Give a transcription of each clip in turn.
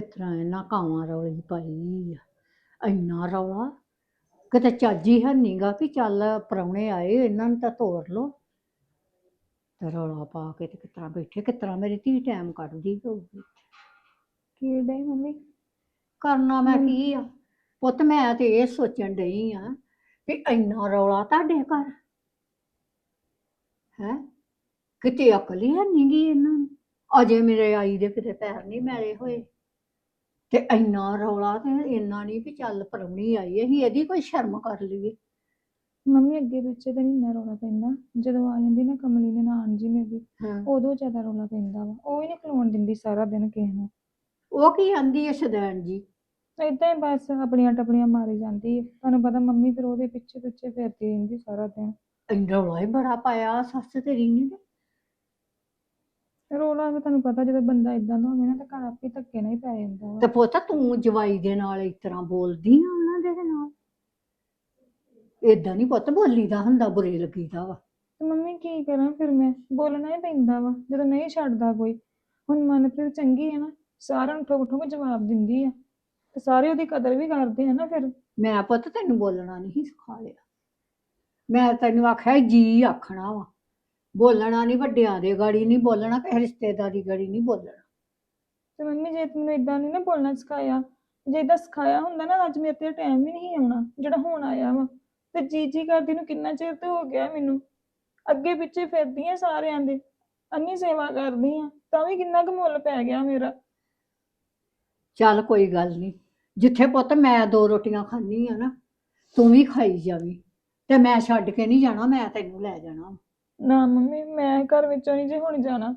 ਤਰ੍ਹਾਂ ਇਹਨਾਂ ਕਾਵਾਂ ਰੌਲੀ ਪਾਈ ਆ? ਇੰਨਾ ਰੌਲਾ? ਕਿਤੇ ਚਾਜੀ ਹੈ ਨੀਗਾ ਵੀ ਚੱਲ ਪ੍ਰਾਹੁਣੇ ਆਏ ਇਹਨਾਂ ਨੂੰ ਤਾਂ ਤੋਰ ਲੋ ਤੇ ਰੌਲਾ ਪਾ ਕੇ ਤੇ ਤਰ੍ਹਾਂ ਬੈਠੇ ਤਰ੍ਹਾਂ ਮੇਰੀ ਧੀ ਟਾਈਮ ਕੱਢਦੀ ਹੋਊਗੀ? ਕੀ ਡੇ ਮੰਮੀ? ਕਰਨਾ ਮੈਂ ਕੀ ਆ? ਪੁੱਤ ਮੈਂ ਤੇ ਇਹ ਸੋਚਣ ਡਈ ਆ ਵੀ ਇੰਨਾ ਰੌਲਾ ਤੁਹਾਡੇ ਘਰ? ਹੈ? ਕਿਤੇ ਅਕਲ ਹੀ ਨਹੀਂ ਗਈ ਇਹਨਾਂ ਨੂੰ? ਅਜੇ ਮੇਰੇ ਆਈ ਦੇ ਕਿਤੇ ਪੈਰ ਨਹੀਂ ਮੈਲੇ ਹੋਏ। ਤੇ ਇੰਨਾ ਰੌਲਾ ਤੇ ਇੰਨਾ ਨਹੀਂ ਵੀ ਚੱਲ ਪਰਉਣੀ ਆਈ ਅਸੀਂ ਇਹਦੀ ਕੋਈ ਸ਼ਰਮ ਕਰ ਲਈਏ। ਮੰਮੀ ਅੱਗੇ ਪਿੱਛੇ ਤਾਂ ਨਹੀਂ ਇੰਨਾ ਰੌਲਾ ਪੈਂਦਾ। ਜਦੋਂ ਆ ਜਾਂਦੀ ਨਾ ਕਮਲੀ ਨੇ ਨਾਨ ਜੀ ਮੇਰੀ ਹਾਂ। ਉਦੋਂ ਜ਼ਿਆਦਾ ਰੌਲਾ ਪੈਂਦਾ ਵਾ। ਉਹ ਹੀ ਨਹੀਂ ਖਲੋਣ ਦਿੰਦੀ ਸਾਰਾ ਦਿਨ ਕਿਸੇ ਨੂੰ। ਉਹ ਕੀ ਆਂਦੀ ਐ ਸਦੈਣ ਜੀ? ਏਦਾਂ ਹੀ ਬਸ ਆਪਣੀਆਂ ਟਪਣੀਆਂ ਮਾਰੀ ਜਾਂਦੀ ਹੈ ਤੁਹਾਨੂੰ ਪਤਾ ਮੰਮੀ ਫਿਰ ਉਹਦੇ ਪਿੱਛੇ ਪਿੱਛੇ ਫਿਰਦੀ ਰਹਿੰਦੀ ਸਾਰਾ ਦਿਨ। ਇੰਨਾ ਰੌਲਾ ਹੀ ਬੜਾ ਪਾਇਆ ਸੱਸ ਤੇਰੀ ਨੇ ਤੇ। ਰੌਲਾ ਵੀ ਤੁਹਾਨੂੰ ਪਤਾ ਜਦੋਂ ਬੰਦਾ ਇਦਾਂ ਦਾ ਹੋਵੇ ਨਾ ਤਾਂ ਘਰ ਆਪੇ ਧੱਕੇ ਨਾਲ ਹੀ ਪੈ ਜਾਂਦਾ ਵਾ। ਤੇ ਪੁੱਤ ਤੂੰ ਜਵਾਈ ਦੇ ਨਾਲ ਇਸ ਤਰ੍ਹਾਂ ਬੋਲਦੀ ਆ ਉਹਨਾਂ ਦੇ ਨਾਲ? ਏਦਾਂ ਨਹੀਂ ਪੁੱਤ ਬੋਲੀਦਾ ਹੁੰਦਾ ਬੁਰੇ ਲੱਗੀਦਾ ਵਾ। ਤੇ ਮੰਮੀ ਕੀ ਕਰਾਂ ਫਿਰ ਮੈਂ? ਬੋਲਣਾ ਹੀ ਪੈਂਦਾ ਵਾ ਜਦੋਂ ਨਹੀਂ ਛੱਡਦਾ ਕੋਈ। ਹੁਣ ਮਨਪ੍ਰੀਤ ਚੰਗੀ ਹੈ ਨਾ ਸਾਰਿਆਂ ਨੂੰ ਠੋਕ ਠੋਕ ਜਵਾਬ ਦਿੰਦੀ ਆ। ਤੇ ਸਾਰੇ ਉਹਦੀ ਕਦਰ ਵੀ ਕਰਦੇ ਆ ਨਾ ਫਿਰ। ਮੈਂ ਪੁੱਤ ਤੈਨੂੰ ਬੋਲਣਾ ਨਹੀਂ ਸਿਖਾ ਲਿਆ ਮੈਂ ਤੈਨੂੰ ਆਖਿਆ ਜੀ ਆਖਣਾ ਵਾ। ਬੋਲਣਾ ਨਹੀਂ ਵੱਡਿਆਂ ਦੇ ਗਾੜੀ ਨਹੀਂ ਬੋਲਣਾ ਕਿਸੇ ਰਿਸ਼ਤੇਦਾਰੀ ਗਾੜੀ ਨਹੀਂ ਬੋਲਣਾ। ਤੇ ਮੰਮੀ ਜੇ ਤੂੰ ਮੈਨੂੰ ਇਦਾਂ ਨਹੀਂ ਨਾ ਬੋਲਣਾ ਸਿਖਾਇਆ ਜੇ ਇਦਾਂ ਸਿਖਾਇਆ ਹੁੰਦਾ ਨਾ ਅੱਜ ਮੇਰੇ ਤੇ ਟਾਈਮ ਵੀ ਨਹੀਂ ਆਉਣਾ ਜਿਹੜਾ ਹੁਣ ਆਇਆ ਵਾ। ਤੇ ਜੀ ਜੀ ਕਰਦੀ ਨੂੰ ਕਿੰਨਾ ਚਿਰ ਤੇ ਹੋ ਗਿਆ ਮੈਨੂੰ? ਅੱਗੇ ਪਿੱਛੇ ਫਿਰਦੀ ਆ ਸਾਰਿਆਂ ਦੇ ਅੰਨੀ ਸੇਵਾ ਕਰਦੀ ਆ ਤਾਂ ਵੀ ਕਿੰਨਾ ਕੁ ਮੁੱਲ ਪੈ ਗਿਆ ਮੇਰਾ। ਚੱਲ ਕੋਈ ਗੱਲ ਨਹੀਂ ਜਿੱਥੇ ਪੁੱਤ ਮੈਂ ਦੋ ਰੋਟੀਆਂ ਖਾਣੀ ਆ ਨਾ ਤੂੰ ਵੀ ਖਾਈ ਜਾਵੀਂ ਤੇ ਮੈਂ ਛੱਡ ਕੇ ਨਹੀਂ ਜਾਣਾ ਮੈਂ ਤੈਨੂੰ ਲੈ ਜਾਣਾ। ਨਾ ਮੰਮੀ ਮੈਂ ਘਰ ਵਿੱਚੋਂ ਨਹੀਂ ਜੇ ਹੁਣ ਜਾਣਾ।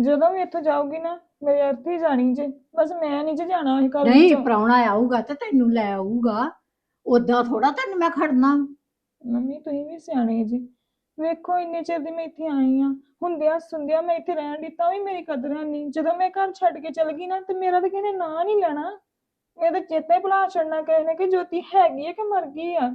ਜਦੋਂ ਵੀ ਇੱਥੋਂ ਜਾਊਗੀ ਨਾ ਮੇਰੇ ਅਰਥੀ ਜਾਣੀ ਜੇ। ਬਸ ਮੈਂ ਨਹੀਂ ਜੇ ਜਾਣਾ ਇਹ ਘਰ ਨਹੀਂ ਵਿੱਚੋਂ। ਪ੍ਰਾਹੁਣਾ ਆਊਗਾ ਤੇ ਤੈਨੂੰ ਲੈ ਆਊਗਾ। ਉਦਾਂ ਥੋੜਾ ਤੈਨੂੰ ਮੈਂ ਖੜਨਾ। ਮੰਮੀ ਤੁਸੀਂ ਵੀ ਸਿਆਣੇ ਜੀ। ਵੇਖੋ ਇੰਨੇ ਚਿਰ ਦੀ ਮੈਂ ਇੱਥੇ ਆਈ ਆ। ਹੁੰਦਿਆਂ ਸੁੰਦਿਆਂ ਮੈਂ ਇੱਥੇ ਰਹਿਣ ਦੀ ਤਾਂ ਵੀ ਮੇਰੀ ਕਦਰ ਹੈ ਨਹੀਂ। ਜਦੋਂ ਮੈਂ ਘਰ ਛੱਡ ਕੇ ਚਲ ਗਈ ਨਾ ਤੇ ਮੇਰਾ ਤਾਂ ਕਿਸੇ ਨੇ ਨਹੀਂ ਲੈਣਾ। ਮੈਂ ਤਾਂ ਚੇਤਾ ਹੀ ਭੁਲਾ ਛੱਡਣਾ ਕਿਸੇ ਨੇ ਕਿ ਜੋਤੀ ਹੈਗੀ ਹੈ ਕਿ ਮਰ ਗਈ ਆ।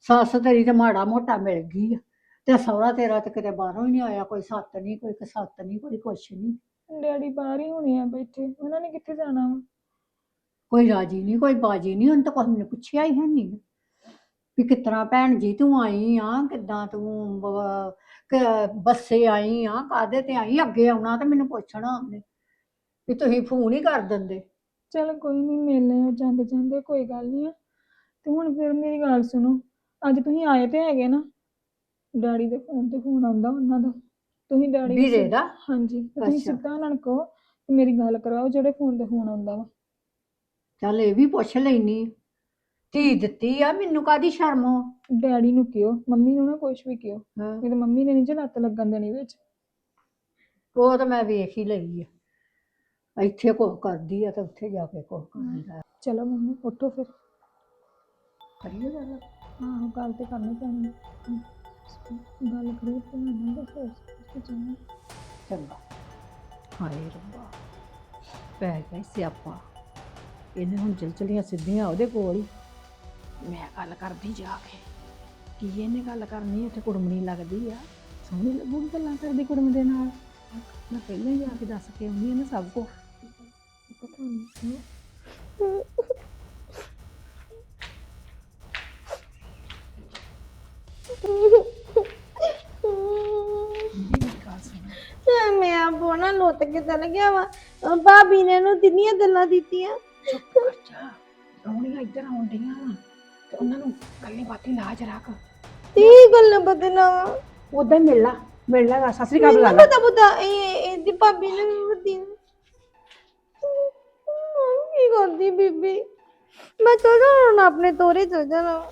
ਸੱਸ ਤੇਰੀ ਤੇ ਮਾੜਾ ਮੋਟਾ ਮਿਲ ਗਈ ਆ। ਤੇ ਸਹੁਰਾ ਤੇਰਾ ਤੇ ਕਿਤੇ ਬਾਹਰੋਂ ਹੀ ਨਹੀਂ ਆਇਆ ਕੋਈ ਸੱਤ ਨਹੀਂ ਕੋਈ ਕਸੱਤ ਨਹੀਂ ਕੋਈ ਕੁਛ ਨਹੀਂ। ਡੈਡੀ ਬਾਹਰ ਹੀ ਹੋਣੇ ਆ ਬੈਠੇ ਉਹਨਾਂ ਨੇ ਕਿੱਥੇ ਜਾਣਾ ਵਾ? ਕੋਈ ਰਾਜੀ ਨਹੀਂ ਕੋਈ ਬਾਜੀ ਨਹੀਂ ਉਹਨੇ ਤਾਂ ਕੁਛ ਮੈਨੂੰ ਪੁੱਛਿਆ ਹੀ ਹੈ ਨਹੀਂ। ਵੀ ਕਿਤਨਾ ਭੈਣ ਜੀ ਤੂੰ ਆਈ ਆ ਕਿੱਦਾਂ ਤੂੰ ਬ- ਕ- ਬੱਸੇ ਆਈ ਆ ਕਾਹਦੇ ਤੇ ਆਈ? ਅੱਗੇ ਆਉਣਾ ਤੇ ਮੈਨੂੰ ਪੁੱਛਣਾ ਉਹਨੇ। ਵੀ ਤੁਸੀਂ ਫੋਨ ਹੀ ਕਰ ਦਿੰਦੇ। ਚਲ ਕੋਈ ਨਹੀਂ ਮਿਲਨੇ ਜਾਂਦੇ ਜਾਂਦੇ ਕੋਈ ਗੱਲ ਨਹੀਂ ਆ। ਤੇ ਹੁਣ ਫਿਰ ਮੇਰੀ ਗੱਲ ਸੁਣੋ ਅੱਜ ਤੁਸੀਂ ਆਏ ਤੇ ਹੈਗੇ ਨਾ ਡੈਡੀ ਦੇ ਫੋਨ ਤੇ ਫੋਨ ਆਉਂਦਾ ਉਹਨਾਂ ਦਾ। ਤੁਸੀਂ ਡੈਡੀ ਨੂੰ ਵੀਰੇ ਸਿੱਧ- ਦਾ? ਹਾਂਜੀ ਤੇ ਤੁਸੀਂ ਅੱਛਾ। ਸਿੱਧਾ ਉਹਨਾਂ ਨੂੰ ਕਹੋ ਕਿ ਮੇਰੀ ਗੱਲ ਕਰਾਓ ਜਿਹੜੇ ਫੋਨ ਤੇ ਫੋਨ ਆਉਂਦਾ ਵਾ। ਚੱਲ ਇਹ ਵੀ ਪੁੱਛ ਲੈਨੀ ਧੀ ਦਿੱਤੀ ਆ ਮੈਨੂੰ ਕਾਦੀ ਸ਼ਰਮ ਆ? ਡੈਡੀ ਨੂੰ ਕਿਹੋ ਮੰਮੀ ਨੂੰ ਨਾ ਕੁਛ ਵੀ ਕਿਹੋ। ਹਾਂ, ਮੇਰੇ ਮੰਮੀ ਨੇ ਨਹੀਂ ਜੇ ਲੱਤ ਲੱਗਣ ਦੇਣੀ ਵਿੱਚ। ਉਹ ਤਾਂ ਮੈਂ ਵੇਖ ਹੀ ਲਈ ਆ। ਇੱਥੇ ਕੋ ਕਰਦੀ ਆ ਤੇ ਉੱਥੇ ਜਾ ਕੇ ਕੋ ਕਰਦਾ। ਚਲੋ ਮੰਮੀ ਉੱਠੋ ਫਿਰ। ਕਰੀਏ ਗੱਲ? ਆਹੋ ਗੱਲ ਤੇ ਕਰਨੀ ਪੈਣੀ। ਹਮ, ਗੱਲ ਕਰੀਏ ਤੇ ਮੈਂ ਦੱਸੋ ਇਸ ਚੰਗਾ ਚੰਗਾ। ਹਾਏ ਰੱਬਾ ਪੈ ਗਿਆ ਸਿਆਪਾ। ਇਹਨੇ ਹੁਣ ਚਲ ਚਲੀਆਂ ਸਿੱਧੀਆਂ ਉਹਦੇ ਕੋਲ ਹੀ। ਮੈਂ ਗੱਲ ਕਰਦੀ ਜਾ ਕੇ। ਕੀ ਇਹਨੇ ਗੱਲ ਕਰਨੀ ਇੱਥੇ ਕੁੜਮਣੀ ਲੱਗਦੀ ਆ? ਸੋਹਣੀ ਲੱਗੂਗੀ ਗੱਲਾਂ ਕਰਦੀ ਕੁੜਮ ਦੇ ਨਾਲ। ਮੈਂ ਪਹਿਲਾਂ ਹੀ ਜਾ ਕੇ ਦੱਸ ਕੇ ਆਉਂਦੀ ਆ ਨਾ ਸਭ ਕੋ ਪਤਾ ਨਹੀਂ। ਤੇ ਮੈਂ ਬੋਣਾ ਲੁੱਟ ਕੇ ਚਲ ਗਿਆ ਵਾ। ਅਹ ਭਾਬੀ ਨੇ ਨੂੰ ਕਿੰਨੀਆਂ ਗੱਲਾਂ ਦਿੱਤੀਆਂ। ਚੁੱਪ ਕਰ ਜਾ। ਰੌਣੀਆਂ ਇੱਧਰ ਆਉਂਦੀਆਂ ਵਾ ਤੇ ਉਹਨਾਂ ਨੂੰ ਗੱਲੀ ਬਾਤੀ ਲਾਜ ਰੱਖ। ਤੀ ਗੱਲਾਂ ਬਦਨਾ ਵਾ। ਉਦਾਂ ਹੀ ਮਿਲ ਲਾ ਮਿਲ ਲਾ ਸਤਿ ਸ੍ਰੀ ਅਕਾਲ ਮੈਨੂੰ ਬੁਲਾ ਲਾ। ਪਤਾ ਪਤਾ ਇਹ ਇਹਦੀ ਭਾਬੀ ਨੇ ਵੀ ਵੱਡੀ ਨੇ। ਕੀ ਕਰਦੀ ਬੀਬੀ? ਮੈਂ ਚਲ ਜਾਣਾ ਹੁਣ ਆਪਣੇ ਤੋਰੇ ਚਲ ਜਾਣਾ।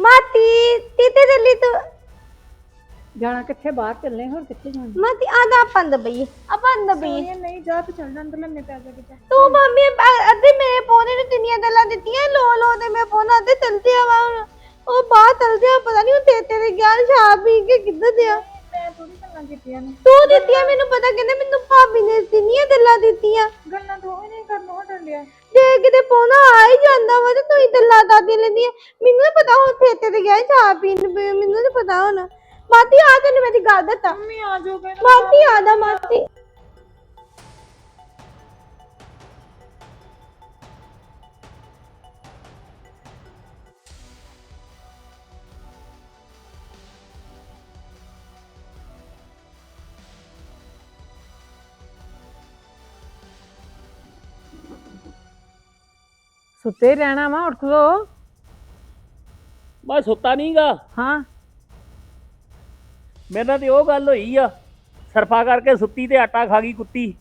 ਮਾਤੀ ਤੀਤੇ ਚੱਲੀ ਤੂੰ ਜਾਣਾ ਕਿੱਥੇ ਬਾਹਰ ਚੱਲੇ ਹੋਰ ਕਿੱਥੇ ਜਾਣਾ? ਮਾਤੀ ਆਦਾ ਪੰਦ ਬਈ ਆਪੰਦ ਬਈ ਨਹੀਂ ਜਾ ਤੇ ਚੱਲ ਜਾ ਅੰਦਰ ਲੰਮੇ ਪੈ ਜਾ ਕਿਤੇ। ਤੂੰ ਮੰਮੀ ਅ- ਅੱਧੇ ਮੇਰੇ ਪੌਦੇ ਨੂੰ ਦੁਨੀਆ ਗੱਲਾਂ ਦਿੱਤੀਆਂ ਲੋ ਲੋ ਤੇ ਮੈਂ ਪੌਣਾ ਅੱਧੇ ਚਲਦੇ ਆ ਵਾ। ਹੁਣ ਉਹ ਬਾਹਰ ਚਲਦੇ ਆ ਪਤਾ ਨਹੀਂ ਉਹ ਤੇ ਤੇਰੇ ਗਿਆਨ ਸ਼ਾਪ ਪੀ ਕੇ ਕਿੱਧਰ ਦੇ ਆ ਮੈਂ ਥੋੜੀ ਗੱਲਾਂ ਕੀਤੀਆਂ ਨੇ। ਤੂੰ ਦਿੱਤੀਆਂ ਮੈਨੂੰ ਪਤਾ ਕਹਿੰਦੇ ਮੈਨੂੰ ਭਾਬੀ ਨੇ ਦਿਨੀਆਂ ਗੱਲਾਂ ਦਿੱਤੀਆਂ। ਗੱਲਾਂ ਤੋਂ ਹੀ ਨਹੀਂ ਕਰਨੋਂ ਹਟਣ ਲਿਆ। ਜੇ ਕਿਤੇ ਪੌਣਾ ਆ ਹੀ ਜਾਂਦਾ ਵਾ ਤੇ ਤੂੰ ਹੀ ਗੱਲਾਂ ਦਾਦੀ ਲੈਂਦੀਆਂ ਮੈਨੂੰ ਨੀ ਪਤਾ ਹੁਣ ਫੇਤੇ ਤੇ ਗਿਆ ਸ਼ਾਪ ਪੀਣ ਵੀ ਮੈਨੂੰ ਨੀ ਪਤਾ ਹੁਣ। ਮਾਤੀ ਆ ਤੈਨੂੰ ਮੇਰੀ ਗੱਲ ਦਿੱਤਾ ਮੰਮੀ ਆ ਜਾਓਗੇ ਨਾ ਮਾਤੀ ਆ ਦਾ ਮਾਤੀ ਸੁੱਤੇ ਰਹਿਣਾ ਵਾ ਉੱਠ ਲੋ ਮੈਂ ਸੁੱਤਾ ਨਹੀਂਗਾ ਹਾਂ। ਮੇਰੇ ਨਾਲ ਤੇ ਉਹ ਗੱਲ ਹੋਈ ਆ ਸਰਫਾ ਕਰਕੇ ਸੁੱਤੀ ਤੇ ਆਟਾ ਖਾ ਗਈ ਕੁੱਤੀ।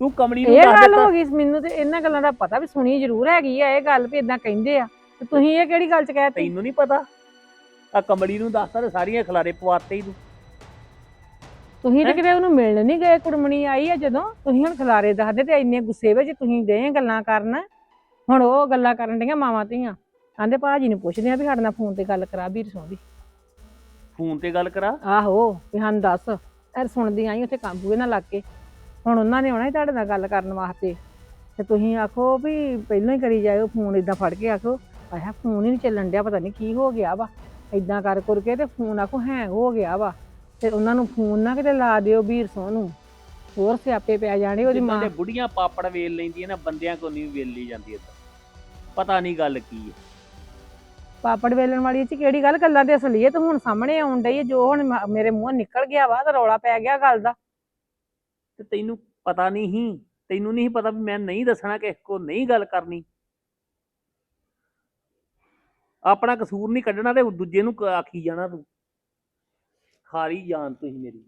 ਤੂੰ ਕਮਲੀ ਨੂੰ ਇਹ ਦੱਸ ਗੱਲ ਦਿੱਤਾ। ਹੋ ਗਈ ਮੈਨੂੰ ਤੇ ਇਹਨਾਂ ਗੱਲਾਂ ਦਾ ਪਤਾ ਵੀ ਸੁਣੀ ਜ਼ਰੂਰ ਹੈਗੀ ਆ ਇਹ ਗੱਲ ਵੀ ਇਦਾਂ ਕਹਿੰਦੇ ਆ। ਤੇ ਤੁਸੀਂ ਇਹ ਕਿਹੜੀ ਗੱਲ ਚ ਕਹਿਤੀ ਤੈਨੂੰ ਨਹੀਂ ਪਤਾ? ਆ ਕਮਲੀ ਨੂੰ ਦੱਸਦਾ ਤੇ ਸਾਰੀਆਂ ਖਲਾਰੇ ਪਵਾਤੇ ਹੀ ਤੂੰ। ਤੁਸੀਂ ਤੇ? ਕਿਤੇ ਉਹਨੂੰ ਮਿਲਣ ਨਹੀਂ ਗਏ ਕੁੜਮਣੀ ਆਈ ਆ ਜਦੋਂ? ਤੁਸੀਂ ਹੁਣ ਖਿਲਾਰੇ ਦੱਸਦੇ ਤੇ ਇੰਨੇ ਗੁੱਸੇ ਵਿੱਚ ਤੁਸੀਂ ਗਏ ਗੱਲਾਂ ਕਰਨ। ਹੁਣ ਉਹ ਗੱਲਾਂ ਕਰਨ ਡੀਆਂ ਮਾਵਾਂ ਧੀਆਂ। ਕਹਿੰਦੇ ਭਾਜੀ ਨੂੰ ਪੁੱਛਦੇ ਆ ਵੀ ਸਾਡੇ ਨਾਲ ਫੋਨ ਤੇ ਗੱਲ ਕਰਾ ਵੀਰ ਸੋਹਦੀ ਫੋਨ ਤੇ ਗੱਲ ਕਰਾ? ਆਹੋ ਵੀ ਸਾਨੂੰ ਦੱਸ। ਐ ਸੁਣਦੀ ਆਈ ਉੱਥੇ ਕਾਬੂਏ ਨਾਲ ਲੱਗ ਕੇ। ਹੁਣ ਉਹਨਾਂ ਨੇ ਆਉਣਾ ਸੀ ਤੁਹਾਡੇ ਨਾਲ ਗੱਲ ਕਰਨ ਵਾਸਤੇ। ਤੇ ਤੁਸੀਂ ਆਖੋ ਵੀ ਪਹਿਲਾਂ ਹੀ ਕਰੀ ਜਾਇਓ ਫੋਨ ਇਦਾਂ ਫੜ ਕੇ ਆਖੋ। ਆਇਆ ਫੋਨ ਹੀ ਨਹੀਂ ਚੱਲਣ ਡਿਆ ਪਤਾ ਨਹੀਂ ਕੀ ਹੋ ਗਿਆ ਵਾ। ਇਦਾਂ ਕਰ ਕਰ ਕੇ ਤੇ ਫੋਨ ਆਖੋ ਹੈਂਗ ਹੋ ਗਿਆ ਵਾ। ਤੇ ਉਹਨਾਂ ਨੂੰ ਫੋਨ ਨਾ ਕਿਤੇ ਲਾ ਦਿਓ ਵੀਰ ਸੋਹ ਨੂੰ। ਹੋਰ ਸਿਆਪੇ ਪੈ ਜਾਣੇ ਉਹਦੀ ਮਾਂ। ਦੇ ਬੁੜੀਆਂ ਪਾਪੜ ਵੇਲ ਲੈਂਦੀਆਂ ਨਾ ਬੰਦਿਆਂ ਕੋ ਨਹੀਂ ਵੇਲੀ ਜਾਂਦੀ ਏਦਾਂ ਪਤਾ ਨਹੀਂ ਗੱਲ ਕੀ ਹੈ। ਪਾਪੜ ਵੇਲਣ ਵਾਲੀ ਚ ਕਿਹੜੀ ਗੱਲ ਗੱਲਾਂ ਦੇ ਅਸਲੀਅਤ ਹੁਣ ਸਾਹਮਣੇ ਆਉਣ ਡਈ ਹੈ ਜੋ ਹੁਣ ਮ- ਮੇਰੇ ਮੂੰਹੋਂ ਨਿਕਲ ਗਿਆ ਵਾ ਤੇ ਰੌਲਾ ਪੈ ਗਿਆ ਗੱਲ ਦਾ। ਤੇ ਤੈਨੂੰ ਪਤਾ ਨਹੀਂ ਹੀ ਤੈਨੂੰ ਨਹੀਂ ਪਤਾ ਵੀ ਮੈਂ ਨਹੀਂ ਦੱਸਣਾ ਕਿ ਕੋ ਨਹੀਂ ਗੱਲ ਕਰਨੀ। ਆਪਣਾ ਕਸੂਰ ਨਹੀਂ ਕੱਢਣਾ ਤੇ ਦੂਜੇ ਨੂੰ ਕ- ਆਖੀ ਜਾਣਾ ਤੂੰ। ਖਾਰੀ ਜਾਨ ਤੁਸੀਂ ਮੇਰੀ।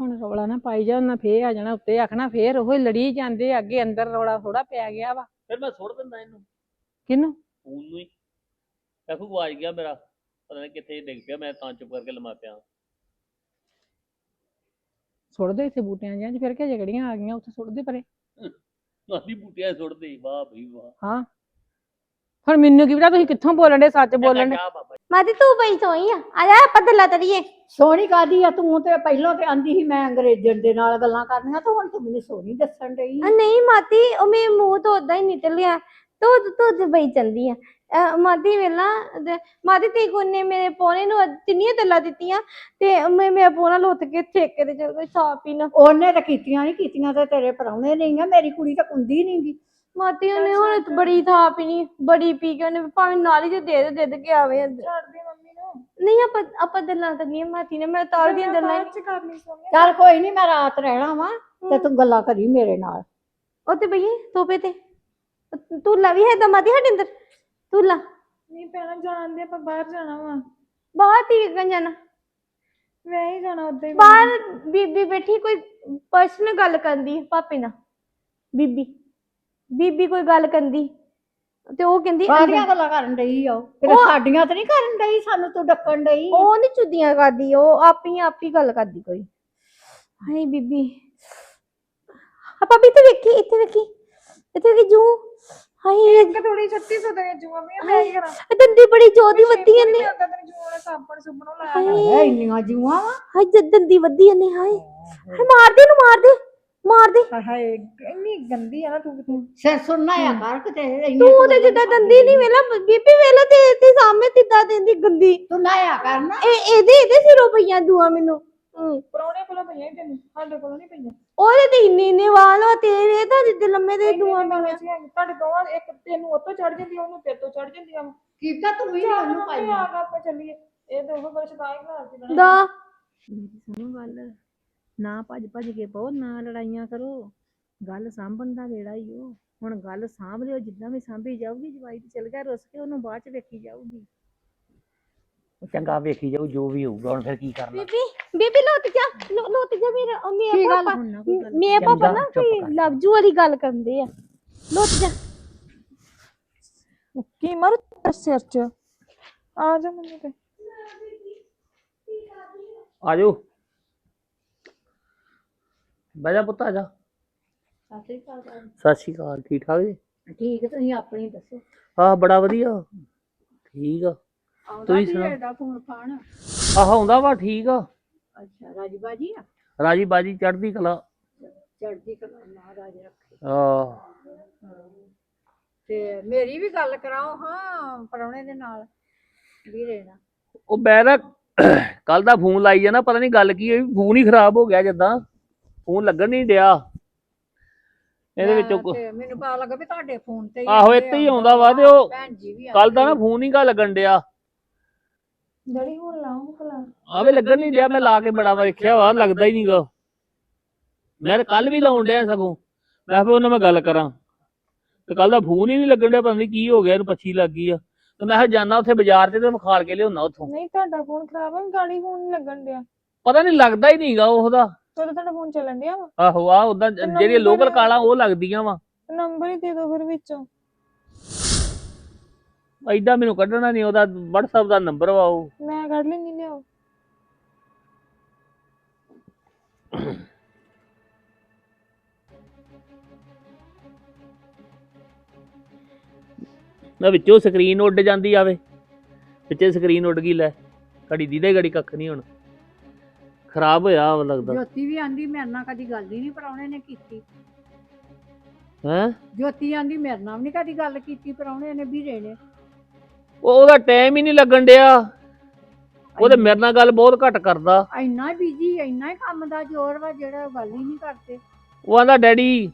ਹੁਣ ਰੌਲਾ ਨਾ ਪਾਈ ਜਾ ਉਹਨਾਂ ਫੇਰ ਆ ਜਾਣਾ ਉੱਤੇ ਆਖਣਾ ਫੇਰ ਉਹ ਲੜੀ ਜਾਂਦੇ ਆ, ਅੱਗੇ ਅੰਦਰ ਰੌਲਾ ਥੋੜਾ ਪੈ ਗਿਆ ਵਾ। ਫਿਰ ਮੈਂ ਸੁੱਟ ਦਿੰਦਾ ਇਹਨੂੰ। ਕਿਹਨੂੰ? ਫੋਨ ਨੂੰ ਹੀ। ਕਾਕੂ ਗਵਾਚ ਗਿਆ ਮੇਰਾ। ਪਤਾ ਨਹੀਂ ਕਿੱਥੇ ਡਿੱਗ ਪਿਆ ਮੈਂ ਤਾਂ ਚੁੱਪ ਕਰਕੇ ਲਮਾ ਪਿਆ। ਸੁੱਟ ਦੇ ਇੱਥੇ ਬੂਟਿਆਂ ਜਿਹਾਂ 'ਚ ਫਿਰ ਕਿ ਆ ਗਈਆਂ ਉੱਥੇ ਸੁੱਟ ਦੇ ਪਰੇ। ਆਦੀ ਬੂਟਿਆ ਸੁੱਟ ਦੇ ਵਾਹ ਭਈ ਵਾਹ। ਹਾਂ। ਹੁਣ ਮੈਨੂੰ ਕੀ ਪਤਾ ਤੁਸੀਂ ਕਿੱਥੋਂ ਬੋਲਣ ਦੇ ਸੱਚ ਬੋਲਣ ਦੇ? ਬਾਬਾ ਮਾਤੀ ਤੂੰ ਪਈ ਸੋਈ ਆ। ਆ ਜਾ ਆਪਾਂ ਗੱਲਾਂ ਕਰੀਏ ਸੋਹਣੀ ਕਾਦੀ ਆ ਤੂੰ ਤੇ ਪਹਿਲਾਂ ਤੇ ਆਂਦੀ ਸੀ ਮੈਂ ਅੰਗਰੇਜ਼ਣ ਦੇ ਨਾਲ ਗੱਲਾਂ ਕਰਨੀਆਂ ਤੇ ਹੁਣ ਤੂੰ ਮੈਨੂੰ ਸੋਹਣੀ ਦੱਸਣ ਡਈ ਆ। ਨਹੀਂ ਮਾਤੀ ਉਹ ਮੇਰੇ ਮੂੰਹ ਤੋਂ ਉਦਾਂ ਹੀ ਨਿਕਲਿਆ। ਤੂੰ ਤੂੰ ਤੇ ਬਈ ਚੰਦੀ ਆ ਅਹ ਮਾਤੀ ਵੇਲਾ ਤੇ- ਮਾਤੀ ਤੇ ਕੋਨੇ ਮੇਰੇ ਪੋਨੇ ਨੂੰ ਅੱਜ ਤਿੰਨੀਆਂ ਤੱਲਾ ਦਿੱਤੀਆਂ ਤੇ ਮੈਂ ਮੈਂ ਪੋਨਾ ਲੁੱਟ ਕੇ ਠੇਕੇ ਤੇ ਚਲ ਗਈ ਸਾਹ ਪੀਣ ਉਹਨੇ ਤਾਂ ਕੀਤੀਆਂ ਨਹੀਂ ਕੀਤੀਆਂ ਤੇ ਤੇਰੇ ਪਰਾਉਣੇ ਨਹੀਂ ਆ ਮੇਰੀ ਕੁੜੀ ਤਾਂ ਕੁੰਦੀ ਨਹੀਂ ਗੀ। ਮਾਤੀ ਉਹਨੇ ਹੁਣ ਬੜੀ ਥਾਂ ਪੀਣੀ ਬੜੀ ਪੀ ਕੇ ਉਹਨੇ ਭਾਵੇਂ ਨਾਲ ਹੀ ਜੇ ਦੇ ਦੇ ਦੇ ਕੇ ਆਵੇ। ਅੰਦਰ। ਛੱਡ ਦੇ ਮੰਮੀ ਨੂੰ। ਨਹੀਂ ਆਪਾਂ ਆਪਾਂ ਗੱਲਾਂ ਕਰਨੀਆਂ ਮਾਤੀ ਨੇ ਮੈਂ ਤਾਰ ਦੀਆਂ ਗੱਲਾਂ ਬਾਅਦ ਚ ਕਰਨੀ ਸੋਨੀਆ। ਚੱਲ ਕੋਈ ਨਹੀਂ ਮੈਂ ਰਾਤ ਰਹਿਣਾ ਵਾ ਤੇ ਤੂੰ ਗੱਲਾਂ ਕਰੀ ਮੇਰੇ ਨਾਲ। ਉਹ ਤੇ ਬਈ ਤੋਪੇ ਤੇ। ਤੂੰ ਲਵੀ ਹੈ ਦਮਾਦੀ ਸਾਡੇ ਅੰਦਰ। ਤੂੰ ਲਾ। ਨਹੀਂ ਪੈਣਾ ਜਾਣਦੇ ਆਪਾਂ ਬਾਹਰ ਜਾਣਾ ਵਾ। ਬਾਹਰ ਹੀ ਗੰਜਨ ਜਾਣਾ? ਮੈਂ ਹੀ ਜਾਣਾ ਉੱਦਾਂ ਹੀ। ਬਾਹਰ ਬੀਬੀ ਬੈਠੀ ਕੋਈ ਪਰਸਨਲ ਗੱਲ ਕਰਦੀ ਹੈ ਪਾਪੇ ਨਾਲ। ਬੀਬੀ। ਬੀਬੀ ਕੋਈ ਗੱਲ ਕਰਦੀ ਤੇ ਉਹ ਕਹਿੰਦੀ ਅੰਦਰ- ਗੱਲਾਂ ਕਰਨ ਡਈ ਆ ਉਹ। ਕਿਤੇ ਸਾਡੀਆਂ ਤੇ ਨਹੀਂ ਕਰਨ ਡਈ ਸਾਨੂੰ ਤੂੰ ਡੱਕਣ ਡਈ। ਉਹ ਨਹੀਂ ਚੁੱਦੀਆਂ ਕਰਦੀ ਉਹ ਆਪੀ ਆਪੀ ਗੱਲ ਕਰਦੀ ਕੋਈ। ਹਾਏ ਬੀਬੀ। ਆ ਪਾਪੀ ਤੇ ਵੇਖੀ ਇੱਥੇ ਵੇਖੀ ਇੱਥੇ ਵੇਖੀ ਜੂ। ਹਾਏ। ਇੱਕ ਥੋੜੀ 3600 ਦੀਆਂ ਜੂਆਂ ਆ, ਮੈਂ ਕੀ ਕਰਾਂ। ਇਹ ਦੰਦੀ ਬੜੀ ਜੋਦੀ ਵੱਧੀ ਨੇ ਇਹਨੇ ਅੱਗਾ ਤੇਰੀ ਜੂਆਂ ਵਾਲਾ ਸਾਬਣ ਸੁਬਣੋਂ ਲਾਇਆ ਹਾਏ। ਹੈ ਇੰਨੀਆਂ ਜੂਆਂ ਵਾ। ਹਾਏ ਜਦ ਦੰਦੀ ਵੱਧੀ ਇਹਨੇ ਹਾਏ। ਹਾਏ ਮਾਰ ਦੇ ਨੂੰ ਮਾਰ ਦੇ। ਮਾਰ ਦੇ ਹਾਏ ਹਾਏ ਇੰਨੀ ਗੰਦੀ ਆ ਨਾ ਤੂੰ ਕਿਤੇ। ਸਿਰ ਸੁਣਨਾ ਆ ਕਰ ਕਿਤੇ ਇੰਨੀਆਂ ਤੂੰ ਤੇ ਜਿੱਦਾਂ ਦੰਦੀ ਨਹੀਂ ਵੇਲਾ ਬੀਬੀ ਵੇਲਾ ਤੇ ਤੇ ਸਾਹਮਣੇ ਤਿੱਦਾਂ ਦਿੰਦੀ ਗੰਦੀ। ਤੂੰ ਨਾਇਆ ਕਰਨਾ ਇਹ ਇਹਦੇ ਇਹਦੇ ਸਿਰੋਂ ਪਈਆਂ ਦੂਆ ਮੈਨੂੰ। ਹੂੰ। ਪਰੌਣੇ ਕੋਲੋਂ ਪਈਆਂ ਹੀ ਤੈਨੂੰ ਸਾਡੇ ਕੋਲੋਂ ਨਹੀਂ ਪਈਆਂ। ਉਹਦੇ ਤੇ ਇੰਨੇ ਇੰਨੇ ਵਾਲ ਆ ਤੇਰੇ ਤਾਂ ਜਿੱਦੇ ਲੰਮੇ ਦੇ ਦੂਆ ਇੰਨੇ ਸੀ, ਤੁਹਾਡੇ ਦੋਵਾਂ ਦੇ ਇੱਕ ਤੈਨੂੰ ਉੱਤੋਂ ਚੜ ਜਾਂਦੀ ਆ, ਉਹਨੂੰ ਤੇਰੇ ਤੋਂ ਚੜ ਜਾਂਦੀ ਆ। ਕੀਤਾ ਤੂੰ ਵੀ ਉਹਨੂੰ ਪਾਈ ਆ। ਆਪਾਂ ਚੱਲੀਏ। ਇਹ ਤਾਂ ਉਹ ਬਰਸ਼ ਦਾ ਹੀ ਘਰ ਚ ਬਣਾ ਦਾ। ਮੇਰੀ ਸੁਣੋ ਗੱਲ। ਨਾ ਭੱਜ ਭੱਜ ਕੇ ਪਾਓ ਨਾ ਲੜਾਈਆਂ ਕਰੋ। ਗੱਲ ਸਾਂਭਣ ਦਾ ਵੇੜਾ ਹੀ ਉਹ ਹੁਣ ਗੱਲ ਸਾਂਭ ਲਿਓ ਜਿੱਦਾਂ ਵੀ ਸਾਂਭੀ ਜਾਊਗੀ ਜਵਾਈ ਤੇ ਚਲ ਗਿਆ ਰੁੱਸ ਕੇ ਉਹਨੂੰ ਬਾਅਦ ਚ ਵੇਖੀ ਜਾਊਗੀ। ਉਹ ਚੰਗਾ ਵੇਖੀ ਜਾਊ ਜੋ ਵੀ ਹੋਊਗਾ ਹੁਣ ਫਿਰ ਕੀ ਕਰਨਾ? ਬੀਬੀ ਬੀਬੀ ਲੋਟ ਜਾ ਲੋ- ਲੋਟ ਜਾ ਮੇਰੇ ਉਹ ਮੇਰੇ ਕੀ ਗੱਲ ਪਾਪਾ। ਹੁਣ ਨਾ ਕੋਈ ਗੱਲ ਮੇਰੇ ਪਾਪਾ ਨਾ ਚੁੱਪ ਕੋਈ ਕਰ। ਲਵਜੂ ਵਾਲੀ ਗੱਲ ਕਰਦੇ ਆ। ਲੋਟ ਜਾ। ਕੀ ਮਰ ਸਿਰ ਚ? ਆ ਜਾ ਮੰਮੀ ਤੇ। ਆ ਜਾਓ। ਬਹਿ ਜਾ ਪੁੱਤ ਆ ਜਾ। ਸਤਿ ਸ਼੍ਰੀ ਅਕਾਲ ਠੀਕ ਠਾਕ ਜੀ? ਠੀਕ ਤੁਸੀਂ ਆਪਣੀ ਦੱਸੋ। ਆਹ ਬੜਾ ਵਧੀਆ। ਠੀਕ ਆ। ਤੁਸੀਂ ਸੁਣਾਓ? ਦਾ ਫੋਨ ਫਾਨ? ਆਹ ਆਉਂਦਾ ਵਾ ਠੀਕ ਆ। ਅੱਛਾ ਰਾਜੀ ਬਾਜੀ ਆ? ਰਾਜੀ ਬਾਜੀ ਚੜ੍ਹਦੀ ਕਲਾ। ਚੜਦੀ ਕਲਾ ਮਹਾਰਾਜ ਰੱਖੇ। ਆਹ। ਤੇ ਮੇਰੀ ਵੀ ਗੱਲ ਕਰਾਓ ਹਾਂ ਪਰੌਣੇ ਦੇ ਨਾਲ ਵੀਰੇ ਨਾਲ ਉਹ ਮੈਂ ਨਾ ਕੱਲ ਦਾ ਫੋਨ ਲਾਈ ਜਾਣਾ ਪਤਾ ਨਹੀਂ ਗੱਲ ਕੀ ਹੋਈ ਫੋਨ ਹੀ ਖਰਾਬ ਹੋ ਗਿਆ ਜਦਾਂ। ਫੋਨ ਲੱਗਣ ਨਹੀਂ ਡਿਆ। ਇਹਦੇ ਵਿੱਚੋਂ ਕੋ- ਤੇ ਮੈਨੂੰ ਪਤਾ ਲੱਗਾ ਵੀ ਤੁਹਾਡੇ ਫੋਨ ਤੇ ਆਹੋ, ਇੱਥੇ ਹੀ ਆਉਂਦਾ ਵਾ ਤੇ ਉਹ ਭੈਣ ਜੀ ਵੀ ਕੱਲ ਦਾ ਨਾ। ਫੋਨ ਹੀ ਗਾ ਲੱਗਣ ਡਿਆ। ਡੈਡੀ ਹੁਣ ਲਾਓ ਭਲਾ। ਆਵੇ ਲੱਗਣ ਨਹੀਂ ਡਿਆ ਮੈਂ ਲਾ ਕੇ ਬੜਾ ਵੇਖਿਆ ਵਾ ਲੱਗਦਾ ਹੀ ਨਹੀਂਗਾ। ਮੈਂ ਕੱਲ ਵੀ ਲਾਉਣ ਡਿਆ ਸਗੋਂ। ਮੈਂ ਫਿਰ ਉਹਨਾਂ ਨਾਲ ਗੱਲ ਕਰਾਂ। ਤੇ ਕੱਲ ਦਾ ਫੋਨ ਹੀ ਨਹੀਂ ਲੱਗਣ ਡਿਆ ਪਤਾ ਨਹੀਂ ਕੀ ਹੋ ਗਿਆ ਇਹਨੂੰ ਪੱਛੀ ਲੱਗ ਗਈ ਆ। ਤੇ ਮੈਂ ਕਿਹਾ ਜਾਣਾ ਉੱਥੇ ਬਾਜ਼ਾਰ ਤੇ ਮੈਂ ਖਾਲ ਕੇ ਲਿਆਉਣਾ ਉੱਥੋਂ। ਨਹੀਂ ਤੁਹਾਡਾ ਫੋਨ ਖਰਾਬ ਹੈ ਗਾੜੀ ਫੋਨ ਨਹੀਂ ਲੱਗਣ ਡਿਆ। ਪਤਾ ਨਹੀਂ ਲੱਗਦਾ ਹੀ ਨਹੀਂਗਾ ਉਹਦਾ। ਜਦੋਂ ਤੁਹਾਡਾ ਫੋਨ ਚੱਲਣ ਡਿਆ ਵਾ? ਆਹੋ ਆ ਉਦਾਂ ਜਿਹੜੀਆਂ ਲੋਕਲ ਕਾਲਾਂ ਉਹ ਲੱਗਦੀਆਂ ਵਾ। ਨੰਬਰ ਹੀ ਦੇ ਦਿਓ ਫਿਰ ਵਿੱਚੋਂ। ਐਦਾਂ ਮੈਨੂੰ ਕੱਢਣਾ ਨਹੀਂ ਉਹਦਾ WhatsApp ਦਾ ਨੰਬਰ ਵਾ ਉਹ। ਮੈਂ ਕੱਢ ਲੈਂਦੀ ਲਿਆਓ। ਨਾ ਵਿੱਚੋਂ ਸਕਰੀਨ ਉੱਡ ਜਾਂਦੀ ਆਵੇ। ਵਿੱਚੇ ਸਕਰੀਨ ਉੱਡ ਗਈ ਲੈ। ਘੜੀ ਦੀ ਦੇ ਘੜੀ ਕੱਖ ਨਹੀਂ ਹੁਣ। ਖਰਾਬ ਹੋਇਆ ਵਾ ਲੱਗਦਾ। ਜੋਤੀ ਵੀ ਆਂਦੀ ਮੇਰੇ ਨਾਲ ਕਦੀ ਗੱਲ ਹੀ ਨਹੀਂ ਪਰਾਉਣੇ ਨੇ ਕੀਤੀ। ਹੈ? ਜੋਤੀ ਆਂਦੀ ਮੇਰੇ ਨਾਲ ਵੀ ਨਹੀਂ ਕਦੀ ਗੱਲ ਕੀਤੀ ਪਰਾਉਣੇ ਨੇ ਵੀਰੇ ਨੇ। ਉਹ ਉਹਦਾ ਟਾਈਮ ਹੀ ਨਹੀਂ ਲੱਗਣ ਡਿਆ। ਉਹ ਤੇ ਮੇਰੇ ਨਾਲ ਗੱਲ ਬਹੁਤ ਘੱਟ ਕਰਦਾ। ਇੰਨਾ ਬਿਜ਼ੀ ਇੰਨਾ ਹੀ ਕੰਮ ਦਾ ਜ਼ੋਰ ਵਾ ਜਿਹੜਾ ਉਹ ਗੱਲ ਹੀ ਨਹੀਂ ਕਰਦੇ। ਉਹ ਆਂਦਾ ਡੈਡੀ